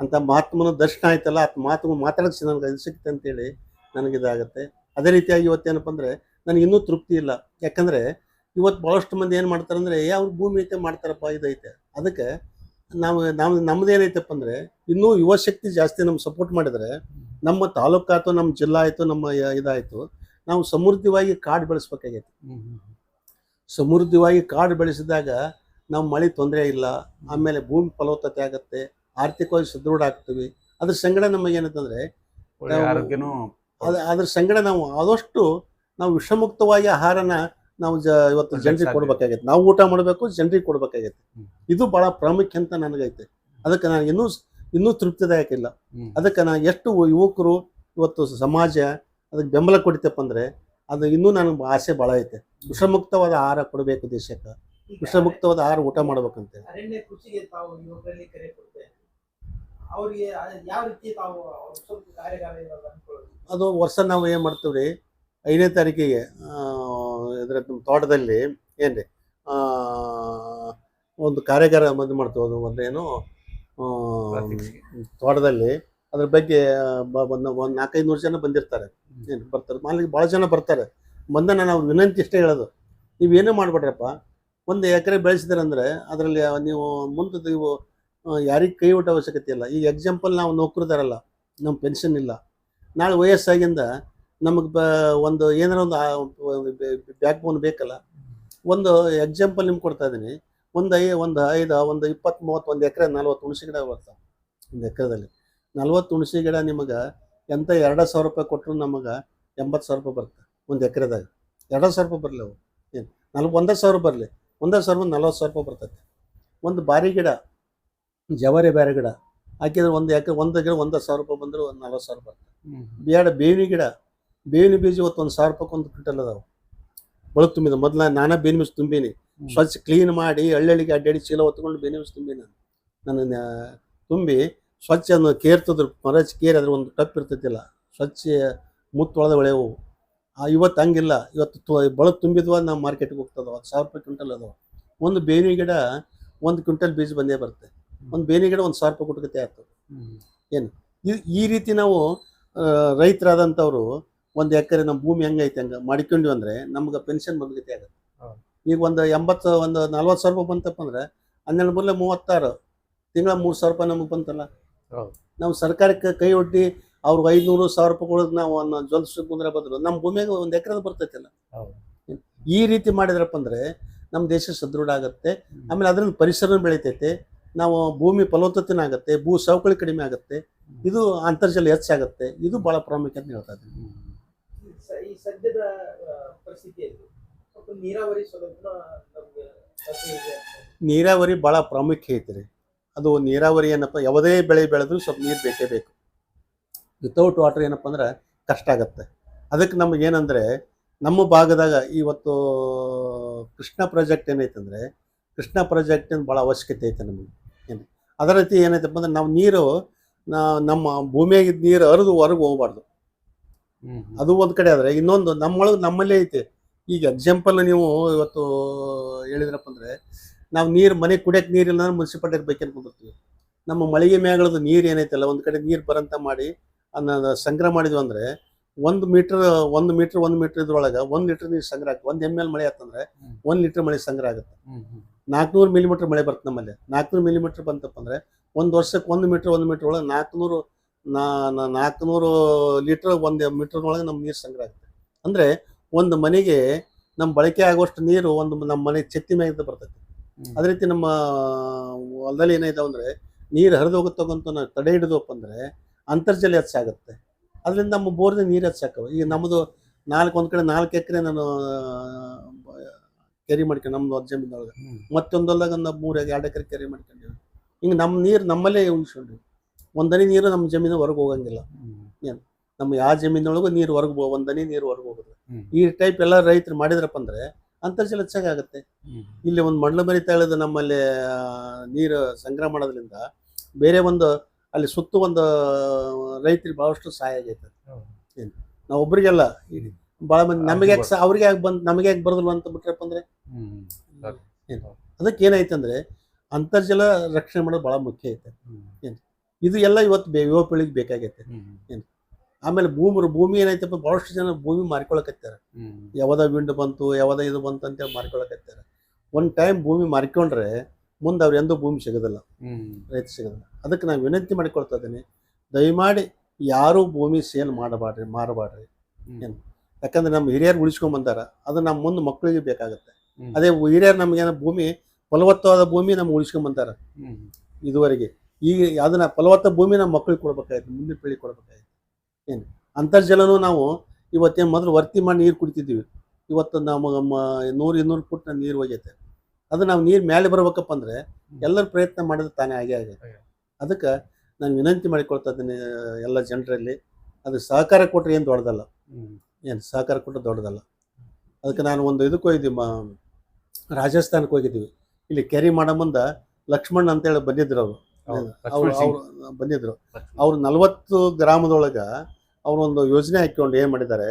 ಅಂತ ಮಹಾತ್ಮನ ದರ್ಶನ ಆಯ್ತಲ್ಲ ಆ ಮಹಾತ್ಮ ಮಾತಾಡೋಕ್ಕೆ ನನಗೆ ಅದು ಸಿಕ್ತೆ ಅಂತೇಳಿ ನನಗಿದಾಗುತ್ತೆ ಅದೇ ರೀತಿಯಾಗಿ ಇವತ್ತೇನಪ್ಪ ಅಂದರೆ ನನಗೆ ಇನ್ನೂ ತೃಪ್ತಿ ಇಲ್ಲ. ಯಾಕಂದರೆ ಇವತ್ತು ಭಾಳಷ್ಟು ಮಂದಿ ಏನು ಮಾಡ್ತಾರೆ ಅಂದರೆ ಯಾವ ಭೂಮಿ ಐತೆ, ಮಾಡ್ತಾರಪ್ಪ ಇದೈತೆ ಅದಕ್ಕೆ ನಾವು ನಾವು ನಮ್ಮದೇನೈತಪ್ಪ ಅಂದರೆ, ಇನ್ನೂ ಯುವ ಶಕ್ತಿ ಜಾಸ್ತಿ ನಮ್ಗೆ ಸಪೋರ್ಟ್ ಮಾಡಿದರೆ, ನಮ್ಮ ತಾಲೂಕಾಯ್ತು, ನಮ್ಮ ಜಿಲ್ಲಾ ಆಯಿತು ನಮ್ಮ ಇದಾಯಿತು, ನಾವು ಸಮೃದ್ಧಿವಾಗಿ ಕಾಡು ಬೆಳೆಸ್ಬೇಕಾಗೈತೆ. ಸಮೃದ್ಧವಾಗಿ ಕಾಡು ಬೆಳೆಸಿದಾಗ ನಾವು ಮಳೆ ತೊಂದರೆ ಇಲ್ಲ ಆಮೇಲೆ ಭೂಮಿ ಫಲವತ್ತತೆ ಆಗುತ್ತೆ ಆರ್ಥಿಕವಾಗಿ ಸದೃಢ ಆಗ್ತೀವಿ. ಅದ್ರ ಸಂಗಡ ನಮಗೆ ಏನಂತಂದ್ರೆ
ಒಳ್ಳೆ
ನಾವು-
ಆರೋಗ್ಯನೂ
ಅದ ಅದ್ರ ಸಂಗಡ ನಾವು ಆದಷ್ಟು ನಾವು ವಿಷಮುಕ್ತವಾಗಿ ಆಹಾರನ ನಾವು ಜ ಇವತ್ತು ಜನರಿಗೆ ಕೊಡಬೇಕಾಗೈತೆ. ನಾವು ಊಟ ಮಾಡಬೇಕು ಜನರಿಗೆ ಕೊಡ್ಬೇಕಾಗೈತೆ. ಇದು ಬಹಳ ಪ್ರಾಮುಖ್ಯ ಅಂತ ನನಗೈತೆ. ಅದಕ್ಕೆ ನಾನು ಇನ್ನೂ ಇನ್ನೂ ತೃಪ್ತಿದಾಯಕ ಇಲ್ಲ. ಅದಕ್ಕೆ ನಾನು ಎಷ್ಟು ಯುವಕರು ಇವತ್ತು ಸಮಾಜ ಅದಕ್ಕೆ ಬೆಂಬಲ ಕೊಡ್ತಪ್ಪ ಅಂದ್ರೆ ಅದು ಇನ್ನೂ ನನಗೆ ಆಸೆ ಭಾಳ ಐತೆ. ವಿಷಮುಕ್ತವಾದ ಆಹಾರ ಕೊಡಬೇಕು ದೇಶಕ್ಕೆ. ವಿಷಮುಕ್ತವಾದ ಆಹಾರ ಊಟ ಮಾಡ್ಬೇಕಂತೆ.
ಅರಣ್ಯ ಕೃಷಿಗೆ ತಾವು ಯುವಕರಲ್ಲಿ ಕರೆ ಕೊಡ್ತೇವೆ. ಅವರಿಗೆ ಯಾವ ರೀತಿ ತಾವು ಸ್ವಲ್ಪ ಕಾರ್ಯಾಗಾರ ಇವಾಗ ಅನ್ಕೊಳ್ಳೋದು?
ಅದು ವರ್ಷ ನಾವು ಏನು ಮಾಡ್ತೀವಿ ರೀ ಐದನೇ ತಾರೀಕಿಗೆ ಇದರ ನಮ್ಮ ತೋಟದಲ್ಲಿ ಏನು ರೀ ಒಂದು ಕಾರ್ಯಾಗಾರ ಮದ್ದು ಮಾಡ್ತೀವಿ. ಅದು ಒಂದೇನು. ತೋಟದಲ್ಲಿ ಅದ್ರ ಬಗ್ಗೆ ಒಂದು ಒಂದು ನಾಲ್ಕೈದು ನೂರು ಜನ ಬಂದಿರ್ತಾರೆ. ಏನು ಬರ್ತಾರೆ? ಮಾಲಿಗೆ ಭಾಳ ಜನ ಬರ್ತಾರೆ. ಬಂದ ನಾವು ವಿನಂತಿ ಇಷ್ಟೇ ಹೇಳೋದು. ನೀವೇನೇ ಮಾಡ್ಬೇಡ್ರಪ್ಪ ಒಂದು ಎಕರೆ ಬೆಳೆಸಿದ್ರಂದ್ರೆ ಅದರಲ್ಲಿ ನೀವು ಮುಂದೆ ನೀವು ಯಾರಿಗೆ ಕೈ ಊಟ ಅವಶ್ಯಕತೆ ಇಲ್ಲ. ಈಗ ಎಕ್ಸಾಂಪಲ್ ನಾವು ನೌಕರದಾರಲ್ಲ ನಮ್ಮ ಪೆನ್ಷನ್ ಇಲ್ಲ. ನಾಳೆ ವಯಸ್ಸಾಗಿಂದ ನಮಗೆ ಬ ಒಂದು ಏನಾರ ಒಂದು ಬ್ಯಾಕ್ ಬೋನ್ ಬೇಕಲ್ಲ. ಒಂದು ಎಕ್ಸಾಂಪಲ್ ನಿಮ್ಗೆ ಕೊಡ್ತಾ ಇದ್ದೀನಿ. ಒಂದು ಐ ಒಂದು ಐದು ಒಂದು ಇಪ್ಪತ್ತು ಮೂವತ್ತು ಒಂದು ಎಕರೆ ನಲ್ವತ್ತು ಹುಣಸೆ ಗಿಡ ಬರ್ತಾವೆ. ಒಂದು ಎಕರೆದಲ್ಲಿ. ನಲ್ವತ್ತು ಹುಣಸೆ ಗಿಡ ನಿಮಗೆ ಎಂತ ಎರಡು ಸಾವಿರ ರೂಪಾಯಿ ಕೊಟ್ಟರು ನಮಗೆ ಎಂಬತ್ತು ಸಾವಿರ ರೂಪಾಯಿ ಬರ್ತದೆ ಒಂದು ಎಕರೆದಾಗ. ಎರಡು ಸಾವಿರ ರೂಪಾಯಿ ಬರಲಿ ಅವು. ಏನು? ನಲ್ವ ಒಂದೇ ಸಾವಿರ ಬರಲಿ. ಒಂದೇ ಸಾವಿರ ನಲ್ವತ್ತು ಸಾವಿರ ರೂಪಾಯಿ ಬರ್ತೈತೆ. ಒಂದು ಬಾರಿ ಗಿಡ ಜವಾರಿ ಬೇರೆ ಗಿಡ ಹಾಕಿದ್ರೆ ಒಂದು ಎಕರೆ ಒಂದು ಗಿಡ ಒಂದು ಸಾವಿರ ರೂಪಾಯಿ ಬಂದರೂ ಒಂದು ನಲ್ವತ್ತು ಸಾವಿರ ಬರ್ತದೆ ಬೇಡ ಬೇವಿನ ಗಿಡ ಬೇವಿನ ಬೀಜ ಇವತ್ತು ಒಂದು ಸಾವಿರ ರೂಪಾಯಿ ಒಂದು ಕ್ವಿಂಟಲ್ ಅದಾವೆ. ಬಳಕೆ ತುಂಬಿದ. ಮೊದಲ ನಾನೇ ಬೇವಿನ ಬೀಜ ತುಂಬಿನಿ. ಸ್ವಚ್ಛ ಕ್ಲೀನ್ ಮಾಡಿ ಹಳ್ಳಿಗೆ ಅಡ್ಡಾಡಿ ಚೀಲ ಹೊತ್ಕೊಂಡು ಬೇವಿನ ಬೀಜ ತುಂಬಿ ನಾನು. ನನ್ನ ತುಂಬಿ ಸ್ವಚ್ಛ ಅನ್ನು ಕೇರ್ತದ್ರು ಮರಚ್ ಕೇರಿ ಅದ್ರ ಒಂದು ಟಪ್ ಇರ್ತೈತಿಲ್ಲ. ಸ್ವಚ್ಛ ಮುತ್ತೊಳದ ಒಳೆವು ಆ ಇವತ್ತು ಹಂಗಿಲ್ಲ. ಇವತ್ತು ತು ಬಳಕ್ ತುಂಬಿದ್ವ ನಾವು ಮಾರ್ಕೆಟ್ಗೆ ಹೋಗ್ತದವ ಸಾವಿರ ರೂಪಾಯಿ ಕ್ವಿಂಟಲ್ ಅದು ಒಂದು ಬೇವಿನ ಗಿಡ ಒಂದು ಕ್ವಿಂಟಲ್ ಬೀಜ ಬಂದೇ ಬರುತ್ತೆ. ಒಂದು ಬೇವಿನ ಗಿಡ ಒಂದು ಸಾವಿರ ರೂಪಾಯಿ ಕೊಟ್ಕತೆ ಆಗ್ತದೆ ಈ ಈ ರೀತಿ ನಾವು ರೈತರಾದಂಥವ್ರು ಒಂದು ಎಕರೆ ನಮ್ಮ ಭೂಮಿ ಹೆಂಗೈತೆ ಹಂಗೆ ಮಾಡಿಕೊಂಡ್ವಿ ಅಂದರೆ ನಮ್ಗೆ ಪೆನ್ಷನ್ ಬಂದ್ಗತಿ ಆಗುತ್ತೆ. ಈಗ ಒಂದು ಎಂಬತ್ತು ಒಂದು ನಲ್ವತ್ತು ಸಾವಿರ ರೂಪಾಯಿ ಬಂತಪ್ಪ ಅಂದ್ರೆ ಹನ್ನೆರಡು ಮೂರಲೆ ಮೂವತ್ತಾರು. ತಿಂಗಳ ಮೂರು ಸಾವಿರ ರೂಪಾಯಿ ನಮಗೆ ಬಂತಲ್ಲ. ನಾವು ಸರ್ಕಾರಕ್ಕೆ ಕೈ ಒಡ್ಡಿ ಅವ್ರಿಗೆ ಐದುನೂರು ಸಾವಿರ ರೂಪಾಯಿ ಕೊಡೋದು ನಾವು ಒಂದು ಜ್ವಲ್ ಕುಂದ್ರೆ ಬದಲು ನಮ್ಮ ಭೂಮಿಗೆ ಒಂದು ಎಕರೆ ಬರ್ತೈತಲ್ಲ ಈ ರೀತಿ ಮಾಡಿದ್ರಪ್ಪ ಅಂದ್ರೆ ನಮ್ಮ ದೇಶ ಸದೃಢ ಆಗುತ್ತೆ ಆಮೇಲೆ ಅದರಿಂದ ಪರಿಸರ ಬೆಳಿತೈತೆ. ನಾವು ಭೂಮಿ ಫಲವತ್ತತೆನ ಆಗುತ್ತೆ ಭೂ ಸವಕಳಿ ಕಡಿಮೆ ಆಗುತ್ತೆ. ಇದು ಅಂತರ್ಜಲ ಹೆಚ್ಚಾಗುತ್ತೆ ಇದು ಬಹಳ ಪ್ರಾಮುಖ್ಯತೆ ಅಂತ ಹೇಳ್ತಾ ಇದ್ದೀನಿ.
ಈ ಸದ್ಯದ ಆ, ಪರಿಸ್ಥಿತಿಯಲ್ಲಿ ನೀರಾವರಿ
ನೀರಾವರಿ ಭಾಳ ಪ್ರಾಮುಖ್ಯ ಐತೆ ರೀ. ಅದು ನೀರಾವರಿ ಏನಪ್ಪ ಯಾವುದೇ ಬೆಳೆ ಬೆಳೆದ್ರೂ ಸ್ವಲ್ಪ ನೀರು ಬೇಕೇ ಬೇಕು. ವಿತೌಟ್ ವಾಟರ್ ಏನಪ್ಪ ಅಂದ್ರೆ ಕಷ್ಟ ಆಗತ್ತೆ. ಅದಕ್ಕೆ ನಮ್ಗೆ ಏನಂದ್ರೆ ನಮ್ಮ ಭಾಗದಾಗ ಇವತ್ತು ಕೃಷ್ಣ ಪ್ರಾಜೆಕ್ಟ್ ಏನೈತಂದರೆ ಕೃಷ್ಣ ಪ್ರಾಜೆಕ್ಟಿನ ಭಾಳ ಅವಶ್ಯಕತೆ ಐತೆ ನಮಗೆ. ಏನು? ಅದರ ರೀತಿ ಏನೈತಪ್ಪ ಅಂದ್ರೆ ನಾವು ನೀರು ನಮ್ಮ ಭೂಮಿಯಾಗಿದ್ದ ನೀರು ಹರಿದು ಹೊರಗೆ ಹೋಗ್ಬಾರ್ದು. ಅದು ಒಂದು ಕಡೆ ಆದರೆ ಇನ್ನೊಂದು ನಮ್ಮೊಳಗೆ ನಮ್ಮಲ್ಲೇ ಐತೆ. ಈಗ ಎಕ್ಸಾಂಪಲ್ ನೀವು ಇವತ್ತು ಹೇಳಿದ್ರಪ್ಪ ಅಂದರೆ ನಾವು ನೀರು ಮನೆ ಕುಡಿಯಕ್ಕೆ ನೀರಿಲ್ಲ ಅಂದ್ರೆ ಮುನ್ಸಿಪಾಲ್ಟಿ ಬಗ್ಗೆ ಅನ್ಕೊಂಡಿರ್ತೀವಿ ನಮ್ಮ ಮಳಿಗೆ ಮ್ಯಾಗಳದು ನೀರು ಏನೈತಲ್ಲ ಒಂದು ಕಡೆ ನೀರು ಬರಂತ ಮಾಡಿ ಅನ್ನೋದು ಸಂಗ್ರಹ ಮಾಡಿದ್ವಿ ಅಂದರೆ ಒಂದು ಮೀಟರ್ ಒಂದು ಮೀಟರ್ ಒಂದು ಮೀಟರ್ ಇದ್ರೊಳಗೆ ಒಂದು ಲೀಟರ್ ನೀರು ಸಂಗ್ರಹ ಒಂದು ಎಂ ಎಲ್ ಮಳೆ ಆತಂದ್ರೆ
ಹ್ಮ್.
ಒಂದು ಲೀಟರ್ ಮಳೆ ಸಂಗ್ರಹ ಆಗುತ್ತೆ. ನಾಲ್ಕುನೂರು ಮಿಲಿಮೀಟರ್ ಮಳೆ ಬರುತ್ತೆ ನಮ್ಮಲ್ಲಿ. ನಾಲ್ಕುನೂರು ಮಿಲಿಮೀಟರ್ ಬಂತಪ್ಪ ಅಂದರೆ ಒಂದು ವರ್ಷಕ್ಕೆ ಒಂದು ಮೀಟರ್ ಒಂದು ಮೀಟರ್ ಒಳಗೆ ನಾಲ್ಕುನೂರು ನಾ ನಾಲ್ಕುನೂರು ಲೀಟ್ರ್ ಒಂದು ಮೀಟ್ರ್ನೊಳಗೆ ನಮ್ಮ ನೀರು ಸಂಗ್ರಹ ಆಗುತ್ತೆ. ಅಂದರೆ ಒಂದು ಮನೆಗೆ ನಮ್ಮ ಬಳಕೆ ಆಗುವಷ್ಟು ನೀರು ಒಂದು ನಮ್ಮ ಮನೆ ಚೆತ್ತಿ ಮ್ಯಾಗಿಂದ ಬರ್ತೈತೆ. ಅದೇ ರೀತಿ ನಮ್ಮ ಹೊಲದಲ್ಲಿ ಏನಾಯ್ತು ಅಂದರೆ ನೀರು ಹರಿದು ಹೋಗುತ್ತಂತ ನಾವು ತಡೆ ಹಿಡಿದವಪ್ಪ ಅಂದರೆ ಅಂತರ್ಜಲ ಹೆಚ್ಚಾಗುತ್ತೆ ಅದರಿಂದ ನಮ್ಮ ಬೋರ್ದ ನೀರು ಹೆಚ್ಚಾಕವ ಈಗ ನಮ್ಮದು ನಾಲ್ಕು ಒಂದು ಕಡೆ ನಾಲ್ಕು ಎಕರೆ ನಾನು ಕೆರಿ ಮಾಡ್ಕೊಂಡು ನಮ್ಮದು ಜಮೀನೊಳಗೆ ಮತ್ತೊಂದೊಳಗೆ ಒಂದು ಮೂರು ಎರಡು ಎಕರೆ ಕೆರಿ ಮಾಡ್ಕೊಂಡಿವಿ. ಹಿಂಗೆ ನಮ್ಮ ನೀರು ನಮ್ಮಲ್ಲೇ ಉಳಿಸ್ಕೊಂಡ್ವಿ ಒಂದನೇ ನೀರು ನಮ್ಮ ಜಮೀನು ಹೊರಗೆ ಹೋಗಂಗಿಲ್ಲ. ನಮ್ಮ ಯಾವ ಜಮೀನೊಳಗೂ ನೀರು ಹೊರಗೆ ಒಂದನಿ ನೀರು ಹೊರಗೆ ಹೋಗೋದು ಈ ಟೈಪ್ ಎಲ್ಲ ರೈತರು ಮಾಡಿದ್ರಪ್ಪ ಅಂದರೆ ಅಂತರ್ಜಲ ಹೆಚ್ಚಾಗುತ್ತೆ ಇಲ್ಲಿ ಒಂದು ಮಣ್ಣು ಮರಿ ತಳೆದು ನಮ್ಮಲ್ಲಿ ನೀರು ಸಂಗ್ರಹ ಮಾಡೋದ್ರಿಂದ ಬೇರೆ ಒಂದು ಅಲ್ಲಿ ಸುತ್ತ ಒಂದು ರೈತರಿಗೆ ಬಹಳಷ್ಟು ಸಹಾಯ ಆಗೈತೆ. ಏನು? ನಾವು ಒಬ್ರಿಗೆಲ್ಲ ಭಾಳ ಮಂದಿ ನಮಗೆ ಯಾಕೆ ಅವ್ರಿಗೆ ಯಾಕೆ ಬಂದು ನಮಗೆ ಯಾಕೆ ಬರೋದಿಲ್ಲ ಅಂತ ಬಿಟ್ರಪ್ಪ ಅಂದ್ರೆ? ಅದಕ್ಕೆ ಏನೈತೆ ಅಂದರೆ ಅಂತರ್ಜಲ ರಕ್ಷಣೆ ಮಾಡೋದು ಬಹಳ ಮುಖ್ಯ ಐತೆ. ಇದು ಎಲ್ಲ ಇವತ್ತು ಬೇ ಯುವ ಪೀಳಿಗೆ ಬೇಕಾಗೈತೆ. ಆಮೇಲೆ ಭೂಮಿ ಭೂಮಿ ಏನೈತಪ್ಪ ಬಹಳಷ್ಟು ಜನ ಭೂಮಿ ಮಾರ್ಕೊಳಕತ್ತಾರ ಯಾವ್ದ ವಿಂಡ್ ಬಂತು ಯಾವ್ದ ಇದು ಬಂತು ಅಂತೇಳಿ ಮಾರ್ಕೊಳಕತ್ತಾರ ಒಂದು ಟೈಮ್ ಭೂಮಿ ಮಾರ್ಕೊಂಡ್ರೆ ಮುಂದೆ ಅವ್ರು ಎಂದೂ ಭೂಮಿ ಸಿಗೋದಿಲ್ಲ. ರೈತ ಸಿಗೋದಿಲ್ಲ. ಅದಕ್ಕೆ ನಾನು ವಿನಂತಿ ಮಾಡಿಕೊಳ್ತಾ ಇದ್ದೀನಿ ದಯಮಾಡಿ ಯಾರೂ ಭೂಮಿ ಸೇಲ್ ಮಾಡಬಾಡ್ರಿ ಮಾರಬಾಡ್ರಿ
ಏನು?
ಯಾಕಂದ್ರೆ ನಮ್ಮ ಹಿರಿಯರು ಉಳಿಸ್ಕೊಂಡ್ ಬಂದಾರ ಅದು ನಮ್ಮ ಮುಂದೆ ಮಕ್ಕಳಿಗೆ ಬೇಕಾಗುತ್ತೆ. ಅದೇ ಹಿರಿಯರು ನಮಗೇನೋ ಭೂಮಿ ಫಲವತ್ತಾದ ಭೂಮಿ ನಮ್ಗೆ ಉಳಿಸ್ಕೊಂಡ್ ಬಂದಾರ. ಇದುವರೆಗೆ. ಈಗ ಅದನ್ನ ಫಲವತ್ತ ಭೂಮಿ ನಮ್ಮ ಮಕ್ಕಳಿಗೆ ಕೊಡ್ಬೇಕಾಯ್ತು ಮುಂದಿನ ಪೀಳಿಗೆ ಕೊಡ್ಬೇಕಾಯ್ತು. ಏನು? ಅಂತರ್ಜಲನೂ ನಾವು ಇವತ್ತೇನು ಮೊದಲು ವರ್ತಿ ಮಾಡಿ ನೀರು ಕುಡಿತಿದ್ದೀವಿ. ಇವತ್ತು ನಮಗೆ ನೂರು ಇನ್ನೂರು ಫುಟ್ ನೀರು ಹೋಗೈತೆ. ಅದು ನಾವು ನೀರು ಮೇಲೆ ಬರ್ಬೇಕಪ್ಪ ಅಂದರೆ ಎಲ್ಲರ ಪ್ರಯತ್ನ ಮಾಡಿದ್ರೆ ತಾನೇ ಆಗೇ ಆಗೈತೆ ಅದಕ್ಕೆ ನಾನು ವಿನಂತಿ ಮಾಡಿಕೊಳ್ತಾ ಇದ್ದೀನಿ ಎಲ್ಲ ಜನರಲ್ಲಿ. ಅದು ಸಹಕಾರ ಕೊಟ್ಟರೆ ಏನು ದೊಡ್ಡದಲ್ಲ. ಏನು ಸಹಕಾರ ಕೊಟ್ಟರೆ ದೊಡ್ಡದಲ್ಲ. ಅದಕ್ಕೆ ನಾನು ಒಂದು ಇದಕ್ಕೆ ಹೋಗಿದ್ದೀವಿ ಮಾ ರಾಜಸ್ಥಾನಕ್ಕೆ ಹೋಗಿದ್ದೀವಿ. ಇಲ್ಲಿ ಕೆರಿ ಮಾಡೋ ಮುಂದೆ ಲಕ್ಷ್ಮಣ್ ಅಂತೇಳಿ ಬಂದಿದ್ರು ಅವರು. ಅವ್ರು ಅವ್ರು ಬಂದಿದ್ರು. ಅವ್ರು ನಲವತ್ತು ಗ್ರಾಮದೊಳಗ ಅವರೊಂದು ಯೋಜನೆ ಹಾಕೊಂಡು ಏನು ಮಾಡಿದ್ದಾರೆ?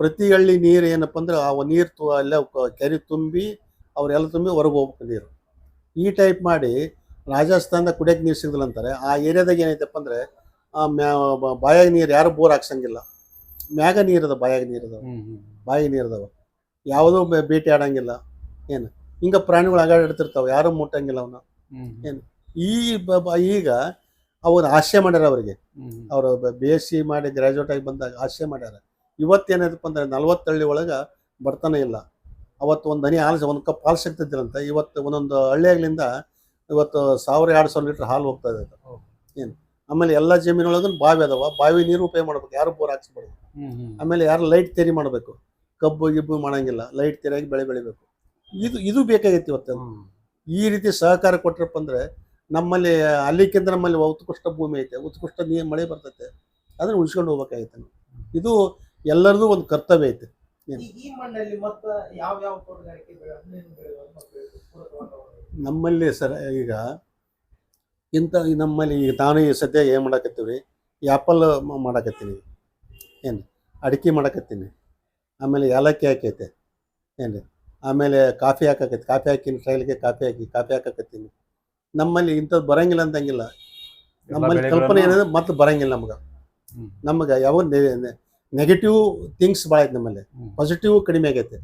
ಪ್ರತಿ ಹಳ್ಳಿ ನೀರು ಏನಪ್ಪ ಅಂದ್ರೆ ಆ ನೀರ್ ಅಲ್ಲ ಕೆರೆ ತುಂಬಿ ಅವ್ರೆಲ್ಲ ತುಂಬಿ ಹೊರಗೆ ಹೋಗ್ಬೇಕು ನೀರು. ಈ ಟೈಪ್ ಮಾಡಿ ರಾಜಸ್ಥಾನದ ಕುಡಿಯೋಕೆ ನೀರು ಸಿಗದಿಲ್ಲ ಅಂತಾರೆ. ಆ ಏರಿಯಾದಾಗ ಏನೈತಪ್ಪ ಅಂದ್ರೆ ಆ ಮ್ಯಾ ಬಾಯಾಗ ನೀರು ಯಾರು ಬೋರ್ ಹಾಕ್ಸಂಗಿಲ್ಲ. ಮ್ಯಾಗ ನೀರದ ಬಾಯಾಗ ನೀರ್
ಹ್ಮ್ ಹ್ಮ್.
ಬಾಯಿ ನೀರ್ದವ ಯಾವುದೂ ಭೇಟಿ ಆಡಂಗಿಲ್ಲ. ಏನು? ಹಿಂಗ ಪ್ರಾಣಿಗಳು ಅಗಾಡಿರ್ತಿರ್ತಾವೆ ಯಾರು ಮುಟ್ಟಂಗಿಲ್ಲ ಅವನ್ನ
ಹ್ಮ್
ಈ ಈಗ ಅವ್ರು ಹಾಸ್ಯ ಮಾಡ್ಯಾರ ಅವರಿಗೆ. ಅವರು ಬಿ ಎಸ್ ಸಿ ಮಾಡಿ ಗ್ರಾಜುಯೇಟ್ ಆಗಿ ಬಂದಾಗ ಆಶೆ ಮಾಡ್ಯಾರ. ಇವತ್ತೇನಪ್ಪ ಅಂದ್ರೆ ನಲ್ವತ್ತು ಒಳಗೆ ಬರ್ತಾನೆ ಇಲ್ಲ. ಅವತ್ತು ಒಂದು ಹನಿ ಹಾಲು ಒಂದು ಕಪ್ ಹಾಲು ಸಿಗ್ತಿದ್ದಿರಂತ. ಇವತ್ತು ಒಂದೊಂದು ಹಳ್ಳಿಯಾಗ್ಲಿಂದ ಇವತ್ತು ಸಾವಿರ ಎರಡು ಸಾವಿರ ಲೀಟ್ರ್ ಹಾಲು ಹೋಗ್ತಾ ಇದೆ. ಏನು? ಆಮೇಲೆ ಎಲ್ಲ ಜಮೀನೊಳಗೂ ಬಾವಿ ಅದಾವ. ಬಾವಿ ನೀರು ಉಪಯೋಗ ಮಾಡ್ಬೇಕು. ಯಾರು ಬೋರ್ ಹಾಕ್ಸ್ಬಾರ್ದು. ಆಮೇಲೆ ಯಾರು ಲೈಟ್ ತೆರಿ ಮಾಡಬೇಕು. ಕಬ್ಬು ಗಿಬ್ಬು ಮಾಡಂಗಿಲ್ಲ. ಲೈಟ್ ತೆರಿಯಾಗಿ ಬೆಳೆ ಬೆಳಿಬೇಕು. ಇದು ಇದು ಬೇಕಾಗೈತಿ ಇವತ್ತು. ಈ ರೀತಿ ಸಹಕಾರ ಕೊಟ್ರಪ್ಪ ಅಂದ್ರೆ ನಮ್ಮಲ್ಲಿ ಅಲ್ಲಿಕ್ಕಿಂತ ನಮ್ಮಲ್ಲಿ ಉತ್ಕೃಷ್ಟ ಭೂಮಿ ಐತೆ ಉತ್ಕೃಷ್ಟ ನೀರು ಮಳೆ ಬರ್ತೈತೆ ಅದನ್ನ ಉಳಿಸ್ಕೊಂಡು ಹೋಗ್ಬೇಕಾಗೈತೆ. ಇದು ಎಲ್ಲರದು ಒಂದು ಕರ್ತವ್ಯ ಐತೆ. ನಮ್ಮಲ್ಲಿ ಸರ್ ಈಗ ಇಂಥ ನಮ್ಮಲ್ಲಿ ಈಗ ನಾನು ಈ ಸದ್ಯ ಏನು ಮಾಡಕತ್ತೀವಿ ರೀ ಆ್ಯಪಲ್ ಮಾಡಕತ್ತೀನಿ. ಏನು ಅಡಿಕೆ ಮಾಡಕತ್ತೀನಿ. ಆಮೇಲೆ ಏಲಕ್ಕಿ ಹಾಕೈತೆ. ಏನು ರೀ ಆಮೇಲೆ ಕಾಫಿ ಹಾಕಕೈತಿ ಕಾಫಿ ಹಾಕಿನಿ ಟ್ರೈಲ್ಗೆ ಕಾಫಿ ಹಾಕಿ ಕಾಫಿ ಹಾಕಕತ್ತೀನಿ. ನಮ್ಮಲ್ಲಿ ಇಂಥದ್ದು ಬರಂಗಿಲ್ಲ ಅಂತಂಗಿಲ್ಲ ನಮ್ಮಲ್ಲಿ ಕಲ್ಪನೆ ಏನಂದ್ರೆ ಮತ್ತೆ ಬರಂಗಿಲ್ಲ ನಮ್ಗೆ. ನಮಗ ಯಾವ ನೆಗೆಟಿವ್ ಥಿಂಗ್ಸ್ ಭಾಳ ಐತೆ ನಮ್ಮಲ್ಲಿ. ಪಾಸಿಟಿವ್ ಕಡಿಮೆ ಆಗೈತೆ.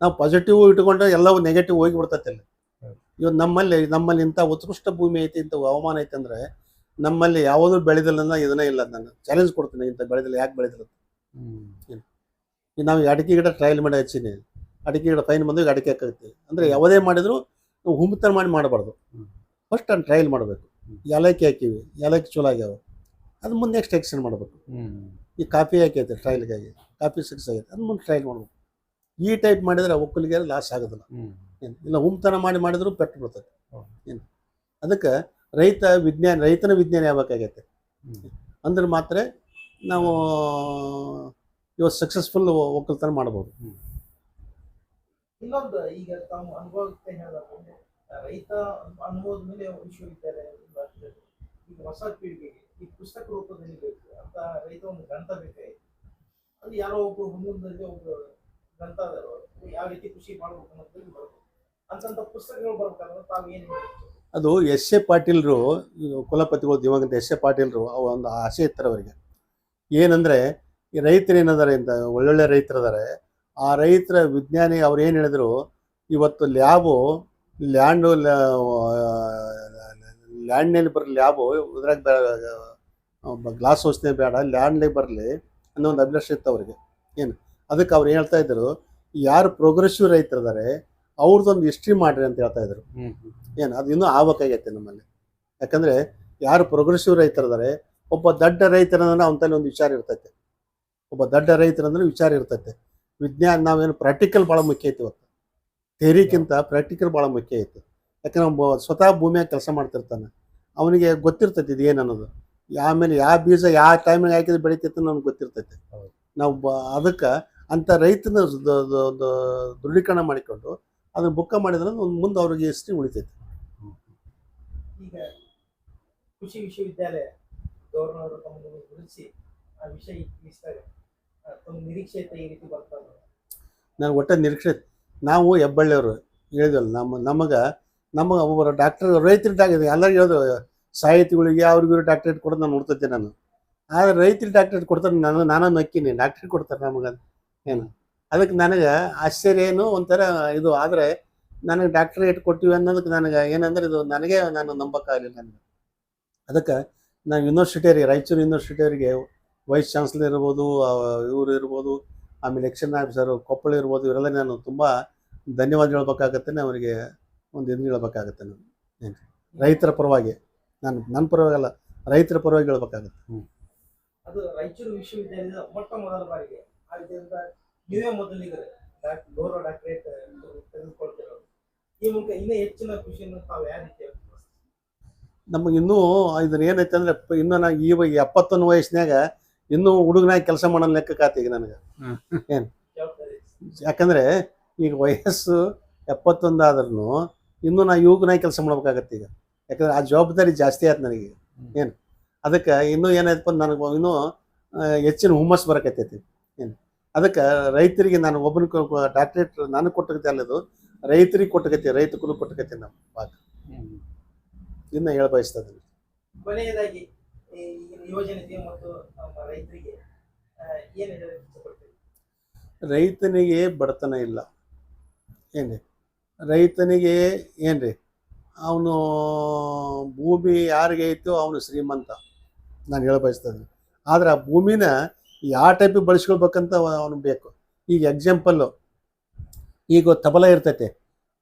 ನಾವು ಪಾಸಿಟಿವ್ ಇಟ್ಕೊಂಡ್ರೆ ಎಲ್ಲವೂ ನೆಗೆಟಿವ್ ಹೋಗಿ ಬಿಡ್ತೈತೆ ಅಲ್ಲಿ. ಇವತ್ತು ನಮ್ಮಲ್ಲಿ ನಮ್ಮಲ್ಲಿ ಇಂಥ ಉತ್ಕೃಷ್ಟ ಭೂಮಿ ಐತಿ ಇಂಥ ಹವಾಮಾನ ಐತೆ ಅಂದ್ರೆ ನಮ್ಮಲ್ಲಿ ಯಾವುದೂ ಬೆಳೆದಿಲ್ಲ ಅನ್ನೋ ಇದನ್ನೇ ಇಲ್ಲ ನಾನು ಚಾಲೆಂಜ್ ಕೊಡ್ತೀನಿ ಇಂಥ ಬೆಳೆದಿಲ್ಲ ಯಾಕೆ ಬೆಳೆದಿಲ್ಲ ನಾವು ಅಡಿಕೆ ಗಿಡ ಟ್ರಯಲ್ ಮಾಡಿ ಹಚ್ಚೀನಿ. ಅಡಿಕೆ ಗಿಡ ಫೈನ್ ಬಂದಾಗ ಅಡಿಕೆ ಹಾಕತ್ತೀವಿ ಅಂದರೆ ಯಾವುದೇ ಮಾಡಿದ್ರು ನಾವು ಹುಮ್ಮತನ ಮಾಡಿ ಮಾಡಬಾರ್ದು. ಫಸ್ಟ್ ಒಂದು ಟ್ರಯಲ್ ಮಾಡಬೇಕು. ಏಲಕ್ಕಿ ಹಾಕಿವಿ ಏಲಕ್ಕಿ ಚಲೋ ಆಗ್ಯಾವ. ಅದು ಮುಂದೆ ನೆಕ್ಸ್ಟ್ ಎಕ್ಸ್ಟೆಂಡ್ ಮಾಡಬೇಕು. ಈ ಕಾಫಿ ಹಾಕೈತೆ ಟ್ರಯಲ್ಗಾಗಿ ಕಾಫಿ ಸಿಕ್ಸ್ ಆಗೈತೆ ಅದು ಮುಂದೆ ಟ್ರಯಲ್ ಮಾಡಬೇಕು. ಈ ಟೈಪ್ ಮಾಡಿದ್ರೆ ಒಕ್ಕಲಿಗೆ ಲಾಸ್ ಆಗೋದಿಲ್ಲ. ಏನು ಇಲ್ಲ ಉಮ್ತನ ಮಾಡಿ ಮಾಡಿದ್ರು ಪೆಟ್ಟು
ಬರ್ತದೆ
ಏನು ಅದಕ್ಕೆ ರೈತ ವಿಜ್ಞಾನ ರೈತನ ವಿಜ್ಞಾನ
ಯಾವಾಗೈತೆ.
ಅಂದ್ರೆ ಮಾತ್ರ ನಾವು ಇವತ್ತು ಸಕ್ಸಸ್ಫುಲ್ ಒಕ್ಕಲ್ತನ ಮಾಡ್ಬೋದು.
ಇನ್ನೊಂದು ಈಗ ತಾವು ಅನುಭವಕ್ಕೆ ರೈತ ಅನುಭವದ ಮೇಲೆ ವಿಶ್ವವಿದ್ಯಾಲಯ ಈಗ ಹೊಸ ಪೀಳಿಗೆಗೆ ಈ ಪುಸ್ತಕ ರೂಪದಲ್ಲಿ ಬೇಕು ಅಂತ ರೈತ ಒಂದು ಗ್ರಂಥ ಬೇಕಾಗಿತ್ತು ಅದು ಯಾರೋ ಒಬ್ರು ಮುಂದಿನಲ್ಲಿ ಒಬ್ರು ಗ್ರಂಥದರು ಯಾವ ರೀತಿ ಕೃಷಿ ಮಾಡಬೇಕು ಅನ್ನೋದ್ರಲ್ಲಿ ಬರ್ಬೇಕು. ಅಂತ ಪುಸ್ತಕಗಳು ಬರ್ಬೇಕಾದ್ರೆ ತಾವು ಏನು?
ಅದು ಎಸ್ ಎ ಪಾಟೀಲ್ರು ಕುಲಪತಿಗಳು, ದಿವಂಗತ ಎಸ್ ಎ ಪಾಟೀಲ್ರು ಒಂದು ಆಸೆ ಇತ್ತರ ಅವರಿಗೆ. ಏನಂದ್ರೆ, ಈ ರೈತರು ಏನಿದ್ದಾರೆ ಅಂತ, ಒಳ್ಳೊಳ್ಳೆ ರೈತರಿದ್ದಾರೆ ಆ ರೈತರ ವಿಜ್ಞಾನಿ ಅವ್ರು ಏನು ಹೇಳಿದ್ರು, ಇವತ್ತು ಲ್ಯಾಬು ಲ್ಯಾಂಡು ಲ್ಯಾಂಡ್ನಲ್ಲಿ ಬರಲಿ ಲ್ಯಾಬು ಇದ್ರಾಗ ಗ್ಲಾಸ್ ಹೋಸ್ತೇ ಬೇಡ ಲ್ಯಾಂಡ್ನಾಗ ಬರಲಿ ಅನ್ನೋ ಒಂದು ಅಭಿಲಾಷೆ ಇತ್ತು ಅವ್ರಿಗೆ. ಏನು? ಅದಕ್ಕೆ ಅವ್ರು ಹೇಳ್ತಾ ಇದ್ರು ಯಾರು ಪ್ರೋಗ್ರೆಸಿವ್ ರೈತರಿದ್ದಾರೆ ಅವ್ರದ್ದೊಂದು ಹಿಸ್ಟ್ರಿ ಮಾಡ್ರಿ ಅಂತ ಹೇಳ್ತಾ ಇದ್ರು. ಏನು? ಅದು ಇನ್ನೂ ಆಗ್ಬೇಕಾಗೈತೆ ನಮ್ಮಲ್ಲಿ. ಯಾಕಂದ್ರೆ ಯಾರು ಪ್ರೋಗ್ರೆಸಿವ್ ರೈತರಿದ್ದಾರೆ ಒಬ್ಬ ದಡ್ಡ ರೈತರಂದ್ರೆ ಅವನ ತಲೆ ಒಂದು ವಿಚಾರ ಇರ್ತೈತೆ. ಒಬ್ಬ ದಡ್ಡ ರೈತರಂದ್ರೆ ವಿಚಾರ ಇರ್ತೈತೆ. ವಿಜ್ಞಾನ ನಾವೇನು ಪ್ರಾಕ್ಟಿಕಲ್ ಭಾಳ ಮುಖ್ಯ ಐತಿ ಇವತ್ತು. ಥೇರಿಕ್ಕಿಂತ ಪ್ರಾಕ್ಟಿಕಲ್ ಭಾಳ ಮುಖ್ಯ ಐತಿ. ಯಾಕಂದ್ರೆ ಸ್ವತಃ ಭೂಮಿಯಾಗ ಕೆಲಸ ಮಾಡ್ತಿರ್ತಾನೆ. ಅವನಿಗೆ ಗೊತ್ತಿರ್ತೈತಿ ಇದು ಏನು ಅನ್ನೋದು ಆಮೇಲೆ ಯಾವ ಬೀಜ ಯಾವ ಟೈಮಿಗೆ ಹಾಕಿದ್ರೆ ಬೆಳಿತೈತೆ ನಮ್ಗೆ ಗೊತ್ತಿರ್ತೈತಿ. ನಾವು ಬ ಅದಕ್ಕೆ ಅಂಥ ರೈತನ ದೃಢೀಕರಣ ಮಾಡಿಕೊಂಡು ಅದನ್ನ ಬುಕ್ಕ ಮಾಡಿದ್ರೆ ಒಂದು ಮುಂದೆ ಅವ್ರಿಗೆ ಹಿಸ್ಟ್ರಿ ಉಳಿತೈತಿ.
ಈಗ ಕೃಷಿ ವಿಶ್ವವಿದ್ಯಾಲಯ ಗೌರ್ನರ್ ತಮ್ಮನ್ನು ಗುರುತಿಸಿ ಆ ವಿಷಯ ತಮ್ಮ ನಿರೀಕ್ಷೆ ಈ ರೀತಿ ಬರ್ತಾರೆ
ನಾನು ಒಟ್ಟ ನಿರೀಕ್ಷೆ ನಾವು ಹೆಬ್ಬಳ್ಳಿಯವರು ಹೇಳಿದ್ವಲ್ಲ, ನಮ್ಮ, ನಮಗೆ ನಮಗೆ ಒಬ್ಬರು ಡಾಕ್ಟರ್ ರೈತರು ಡಾಕ್ಟರ್ ಎಲ್ಲರೂ ಹೇಳೋದು, ಸಾಹಿತಿಗಳಿಗೆ ಅವ್ರಿಗೂ ಡಾಕ್ಟ್ರೇಟ್ ಕೊಡೋದು ನಾನು ನೋಡ್ತಿದ್ದೆ ನಾನು. ಆದರೆ ರೈತರು ಡಾಕ್ಟ್ರೇಟ್ ಕೊಡ್ತಾರೆ, ನಾನು ನಾನು ನಕ್ಕಿನಿ ಡಾಕ್ಟ್ರೇಟ್ ಕೊಡ್ತಾರೆ ನಮಗೆ ಏನು? ಅದಕ್ಕೆ ನನಗೆ ಆಶ್ಚರ್ಯ ಏನು ಒಂಥರ ಇದು, ಆದರೆ ನನಗೆ ಡಾಕ್ಟ್ರೇಟ್ ಕೊಟ್ಟಿವಿ ಅನ್ನೋದಕ್ಕೆ ನನಗೆ ಏನಂದ್ರೆ ಇದು ನನಗೆ ನಾನು ನಂಬಕ್ಕಾಗಲಿಲ್ಲ ನನಗೆ. ಅದಕ್ಕೆ ನಾವು ಯೂನಿವರ್ಸಿಟಿಯರಿಗೆ ರಾಯಚೂರು ಯೂನಿವರ್ಸಿಟಿಯವರಿಗೆ ವೈಸ್ ಚಾನ್ಸಲರ್ ಇರ್ಬೋದು ಇವರು ಇರ್ಬೋದು ಆಮೇಲೆ ಎಕ್ಷನ್ ಆಫೀಸರು ಕೊಪ್ಪಳ ಇರ್ಬೋದು ಇವರೆಲ್ಲ ನಾನು ತುಂಬ ಧನ್ಯವಾದ ಹೇಳ್ಬೇಕಾಗತ್ತೆ ಅವರಿಗೆ ಒಂದು ಇದು ಹೇಳ್ಬೇಕಾಗತ್ತೆ ನಾನು. ಏನು ರೈತರ ಪರವಾಗಿ ನಾನು ನನ್ನ ಪರವಾಗಲ್ಲ ರೈತರ ಪರವಾಗಿ ಹೇಳ್ಬೇಕಾಗತ್ತೆ.
ಅದು ರಾಯಚೂರು ವಿಶ್ವವಿದ್ಯಾಲಯದ ಮೊಟ್ಟ ಮೊದಲ ಬಾರಿಗೆ ಆದ್ದರಿಂದ ನೀವೇ ಮೊದಲಿಗರೆ ಡಾಕ್ಟರ್ ಗೌರವ ಡಾಕ್ಟರೇಟ್ ತೆಗೆದುಕೊಳ್ತಿರೋದು. ಈ ಮೂಲಕ ಇನ್ನೂ ಹೆಚ್ಚಿನ ಖುಷಿಯನ್ನು ತಾವು ಯಾವ ರೀತಿ?
ನಮಗೆ ಇನ್ನೂ ಇದನ್ನ ಏನೈತೆ ಅಂದ್ರೆ ಪ- ಇನ್ನೂ ನಾನು ಈ ಎಪ್ಪತ್ತೊಂದು ವಯಸ್ಸಿನಾಗ ಇನ್ನೂ ಹುಡುಗನಾಗಿ ಕೆಲಸ ಮಾಡೋ ಲೆಕ್ಕ ಈಗ ನನಗೆ.
ಏನ್?
ಯಾಕಂದ್ರೆ ಈಗ ವಯಸ್ಸು ಎಪ್ಪತ್ತೊಂದು ಆದ್ರೂ ಇನ್ನೂ ನಾ ಯುವಕನಾಗಿ ಕೆಲಸ ಮಾಡ್ಬೇಕಾಗತ್ತೆ ಈಗ. ಯಾಕಂದ್ರೆ ಆ ಜವಾಬ್ದಾರಿ ಜಾಸ್ತಿ ಆಯ್ತು ನನಗೆ. ಏನು? ಅದಕ್ಕೆ ಇನ್ನೂ ಏನಾಯ್ತಪ್ಪ ನನಗೆ ಇನ್ನೂ ಹೆಚ್ಚಿನ ಹುಮ್ಮಸ್ ಬರಕತ್ತೈತಿ. ಏನು? ಅದಕ್ಕೆ ರೈತರಿಗೆ ನಾನು ಒಬ್ಬನ ಡಾಕ್ಟ್ರೇಟ್ ನನಗೆ ಕೊಟ್ಟಗತ್ತೆ ಅಲ್ಲದು ರೈತರಿಗೆ ಕೊಟ್ಟಗತ್ತೆ ರೈತ ಕುಲ ಕೊಟ್ಟಗತ್ತೆ ನಮ್ಮ ಭಾಗ ಇನ್ನು ಹೇಳ ಬಯಸ್ತಾ ಇದ್ದೀನಿ.
ಕೊನೆಯದಾಗಿ ಮತ್ತು ರೈತರಿಗೆ ಏನು
ರೈತನಿಗೆ ಬಡತನ ಇಲ್ಲ. ಏನ್ರಿ? ರೈತನಿಗೆ ಏನ್ರಿ? ಅವನು ಭೂಮಿ ಯಾರಿಗೆ ಐತೋ ಅವನು ಶ್ರೀಮಂತ. ನಾನು ಹೇಳ ಬಯಸ್ತೇನೆ ಆದ್ರೆ ಆ ಭೂಮಿನ ಯಾವ ಟೈಪಿಗೆ ಬಳಸ್ಕೊಳ್ಬೇಕಂತ ಅವನು ಬೇಕು. ಈಗ ಎಕ್ಸಾಂಪಲ್ಲು ಈಗ ತಬಲ ಇರ್ತೈತೆ.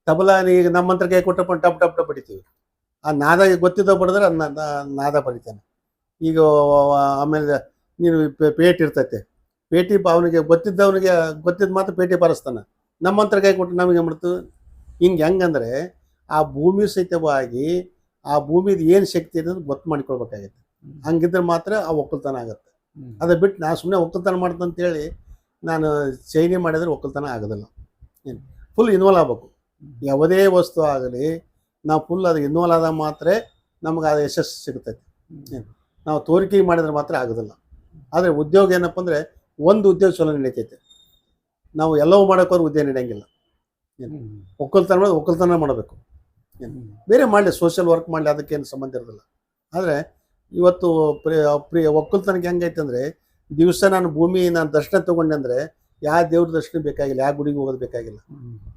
ತಬಲ ಈಗ ನಮ್ಮ ಹತ್ರ ಕೈ ಕೊಟ್ಟಪ್ಪ ಟಪ್ ಟಪ್ ಟಪ್ ಬಡಿತೀವಿ ಆ ನಾದ ಗೊತ್ತಿದ್ದ ಬಡಿದ್ರೆ ನಾದ ಬಡಿತಾನೆ ಈಗ ಆಮೇಲೆ ನೀನು ಪೇಟಿ ಇರ್ತೈತೆ. ಪೇಟಿ ಅವನಿಗೆ ಗೊತ್ತಿದ್ದವನಿಗೆ ಗೊತ್ತಿದ್ದ ಮಾತ್ರ ಪೇಟಿ ಬಾರಿಸ್ತಾನೆ ನಮ್ಮಂತರ ಕೈ ಕೊಟ್ಟು ನಮಗೆ ಮಾಡ್ತು ಹಿಂಗೆ ಹೆಂಗಂದರೆ ಆ ಭೂಮಿ ಸಹಿತವಾಗಿ ಆ ಭೂಮಿದು ಏನು ಶಕ್ತಿ ಇದೆ ಅಂತ ಗೊತ್ತು ಮಾಡ್ಕೊಳ್ಬೇಕಾಗತ್ತೆ. ಹಂಗಿದ್ರೆ ಮಾತ್ರ ಆ ಒಕ್ಕಲ್ತನ ಆಗುತ್ತೆ. ಅದ ಬಿಟ್ಟು ನಾನು ಸುಮ್ಮನೆ ಒಕ್ಕಲ್ತನ ಮಾಡ್ತಂತೇಳಿ ನಾನು ಚೈನಿ ಮಾಡಿದರೆ ಒಕ್ಕಲ್ತನ ಆಗೋದಿಲ್ಲ. ಏನು? ಫುಲ್ ಇನ್ವಾಲ್ವ್ ಆಗಬೇಕು. ಯಾವುದೇ ವಸ್ತು ಆಗಲಿ ನಾವು ಫುಲ್ ಅದು ಇನ್ವಾಲ್ವ್ ಆದಾಗ ಮಾತ್ರ ನಮಗೆ ಅದು ಯಶಸ್ಸು ಸಿಗ್ತೈತೆ. ಏನು? ನಾವು ತೋರಿಕೆ ಮಾಡಿದ್ರೆ ಮಾತ್ರ ಆಗೋದಿಲ್ಲ. ಆದರೆ ಉದ್ಯೋಗ ಏನಪ್ಪ ಅಂದರೆ ಒಂದು ಉದ್ಯೋಗ ಚಲೋ ನಡೀತೈತೆ. ನಾವು ಎಲ್ಲವೂ ಮಾಡೋಕ್ಕೋದ್ರೆ ಉದ್ಯೋಗ ನಡೆಯಂಗಿಲ್ಲ. ಏನು? ಒಕ್ಕಲ್ತನ ಮಾಡೋದು ಒಕ್ಕಲ್ತನ ಮಾಡಬೇಕು. ಬೇರೆ ಮಾಡಲಿ ಸೋಷಿಯಲ್ ವರ್ಕ್ ಮಾಡಲಿ ಅದಕ್ಕೇನು ಸಂಬಂಧ ಇರೋದಿಲ್ಲ. ಆದರೆ ಇವತ್ತು ಪ್ರಿಯ ಪ್ರಿಯ ಒಕ್ಕಲ್ತನಕ್ಕೆ ಹೆಂಗೈತೆ ಅಂದರೆ ದಿವಸ ನಾನು ಭೂಮಿ ನಾನು ದರ್ಶನ ತೊಗೊಂಡೆ ಅಂದರೆ ಯಾವ ದೇವ್ರ ದರ್ಶನ ಬೇಕಾಗಿಲ್ಲ ಯಾವ ಗುಡಿಗೆ ಹೋಗೋದು ಬೇಕಾಗಿಲ್ಲ.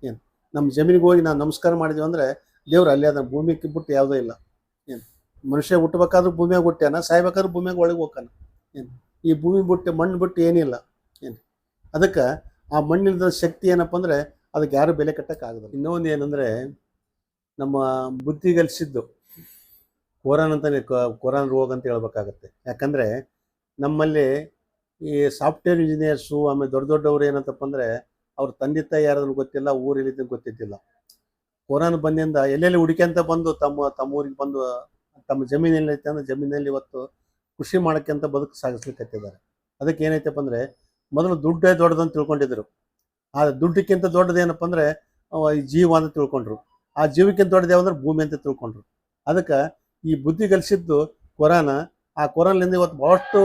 ಏನು? ನಮ್ಮ ಜಮೀನಿಗೆ ಹೋಗಿ ನಾವು ನಮಸ್ಕಾರ ಮಾಡಿದ್ವಿ ಅಂದರೆ ದೇವ್ರು ಅಲ್ಲೇ ಅದನ್ನು ಭೂಮಿಗೆ ಬಿಟ್ಟು ಯಾವುದೂ ಇಲ್ಲ. ಏನು ಮನುಷ್ಯ ಹುಟ್ಟಬೇಕಾದ್ರೂ ಭೂಮಿಯಾಗ ಹುಟ್ಟ್ಯಾನ, ಸಾಯ್ಬೇಕಾದ್ರೂ ಭೂಮಿಯಾಗ ಒಳಗೆ ಹೋಗ್ತಾನ. ಏನು? ಈ ಭೂಮಿ ಬಿಟ್ಟು ಮಣ್ಣು ಬಿಟ್ಟು ಏನಿಲ್ಲ. ಏನು? ಅದಕ್ಕೆ ಆ ಮಣ್ಣಿನ ಶಕ್ತಿ ಏನಪ್ಪ ಅಂದರೆ ಅದಕ್ಕೆ ಯಾರು ಬೆಲೆ ಕಟ್ಟಕ್ಕಾಗೋದಿಲ್ಲ. ಇನ್ನೊಂದು ಏನಂದರೆ ನಮ್ಮ ಬುದ್ಧಿಗಲಿಸಿದ್ದು ಕೊರೋನ್ ಅಂತಲೇ ಕೊರೋನ್ ರೋಗ ಅಂತ ಹೇಳ್ಬೇಕಾಗತ್ತೆ. ಯಾಕಂದರೆ ನಮ್ಮಲ್ಲಿ ಈ ಸಾಫ್ಟ್ವೇರ್ ಇಂಜಿನಿಯರ್ಸು, ಆಮೇಲೆ ದೊಡ್ಡ ದೊಡ್ಡವರು ಏನಂತಪ್ಪ ಅಂದರೆ ಅವ್ರ ತಂದೆ ತಾಯಿ ಯಾರಾದ್ರೂ ಗೊತ್ತಿಲ್ಲ ಊರಲ್ಲಿ ಗೊತ್ತಿದ್ದಿಲ್ಲ. ಕೊರೋನಾ ಬಂದಿಂದ ಎಲ್ಲೆಲ್ಲಿ ಹುಡುಕ್ಯಂತ ಬಂದು ತಮ್ಮ ತಮ್ಮ ಊರಿಗೆ ಬಂದು ತಮ್ಮ ಜಮೀನಲ್ಲಿ ಐತೆ ಅಂದ್ರೆ ಜಮೀನಲ್ಲಿ ಇವತ್ತು ಕೃಷಿ ಮಾಡೋಕ್ಕಂತ ಬದುಕು ಸಾಗಿಸ್ಲಿಕ್ಕತ್ತಿದ್ದಾರೆ. ಅದಕ್ಕೆ ಏನೈತಪ್ಪ ಅಂದರೆ, ಮೊದಲು ದುಡ್ಡೇ ದೊಡ್ಡದಂತ ತಿಳ್ಕೊಂಡಿದ್ರು. ಆ ದುಡ್ಡಕ್ಕಿಂತ ದೊಡ್ಡದೇನಪ್ಪ ಅಂದರೆ ಈ ಜೀವ ಅಂತ ತಿಳ್ಕೊಂಡ್ರು. ಆ ಜೀವಕ್ಕಿಂತ ದೊಡ್ಡದು ಅಂದ್ರೆ ಭೂಮಿ ಅಂತ ತಿಳ್ಕೊಂಡ್ರು. ಅದಕ್ಕೆ ಈ ಬುದ್ಧಿ ಕಲಿಸಿದ್ದು ಕೊರಾನ. ಆ ಕೊರೋನಾದಿಂದ ಇವತ್ತು ಭಾಳಷ್ಟು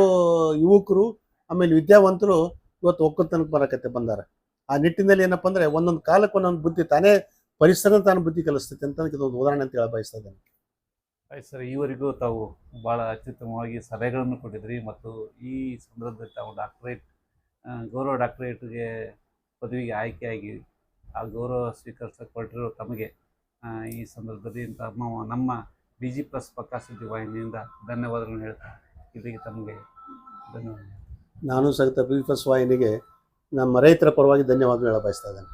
ಯುವಕರು, ಆಮೇಲೆ ವಿದ್ಯಾವಂತರು ಇವತ್ತು ಒಕ್ಕಲ್ತನಕ್ಕೆ ಬರಕತ್ತೆ ಬಂದಾರ. ಆ ನಿಟ್ಟಿನಲ್ಲಿ ಏನಪ್ಪ ಅಂದರೆ ಒಂದೊಂದು ಕಾಲಕ್ಕೆ ಒಂದೊಂದು ಬುದ್ಧಿ ತಾನೇ ಪರಿಸರ ತಾನು ಬುದ್ಧಿ ಕಲಿಸ್ತೈತೆ ಅಂತ ಇದೊಂದು ಉದಾಹರಣೆ ಅಂತ ಹೇಳ ಬಯಸ್ತಾ ಇದ್ದೇನೆ.
ಆಯ್ತು ಸರ್, ಈವರೆಗೂ ತಾವು ಭಾಳ ಅತ್ಯುತ್ತಮವಾಗಿ ಸಲಹೆಗಳನ್ನು ಕೊಟ್ಟಿದ್ರಿ ಮತ್ತು ಈ ಸಂದರ್ಭದಲ್ಲಿ ತಾವು ಡಾಕ್ಟ್ರೇಟ್ ಗೌರವ ಡಾಕ್ಟ್ರೇಟ್ಗೆ ಪದವಿಗೆ ಆಯ್ಕೆಯಾಗಿ ಆ ಗೌರವ ಸ್ವೀಕರಿಸ ಕೊಟ್ಟಿರೋ ತಮಗೆ ಈ ಸಂದರ್ಭದಲ್ಲಿ ತಮ್ಮ ನಮ್ಮ ಬಿ ಜಿ ಪ್ಲಸ್ ಪ್ರಕಾಶ್ ಸುದ್ದಿ ವಾಹಿನಿಯಿಂದ ಧನ್ಯವಾದಗಳನ್ನು ಹೇಳ್ತಾ ಇಲ್ಲಿಗೆ ತಮಗೆ. ಧನ್ಯವಾದ
ನಾನು ಸಹಿತ ಬಿ ಪ್ಲಸ್ ವಾಹಿನಿಗೆ ನಮ್ಮ ರೈತರ ಪರವಾಗಿ ಧನ್ಯವಾದಗಳು ಹೇಳ ಬಯಸ್ತಾ ಇದ್ದೇನೆ.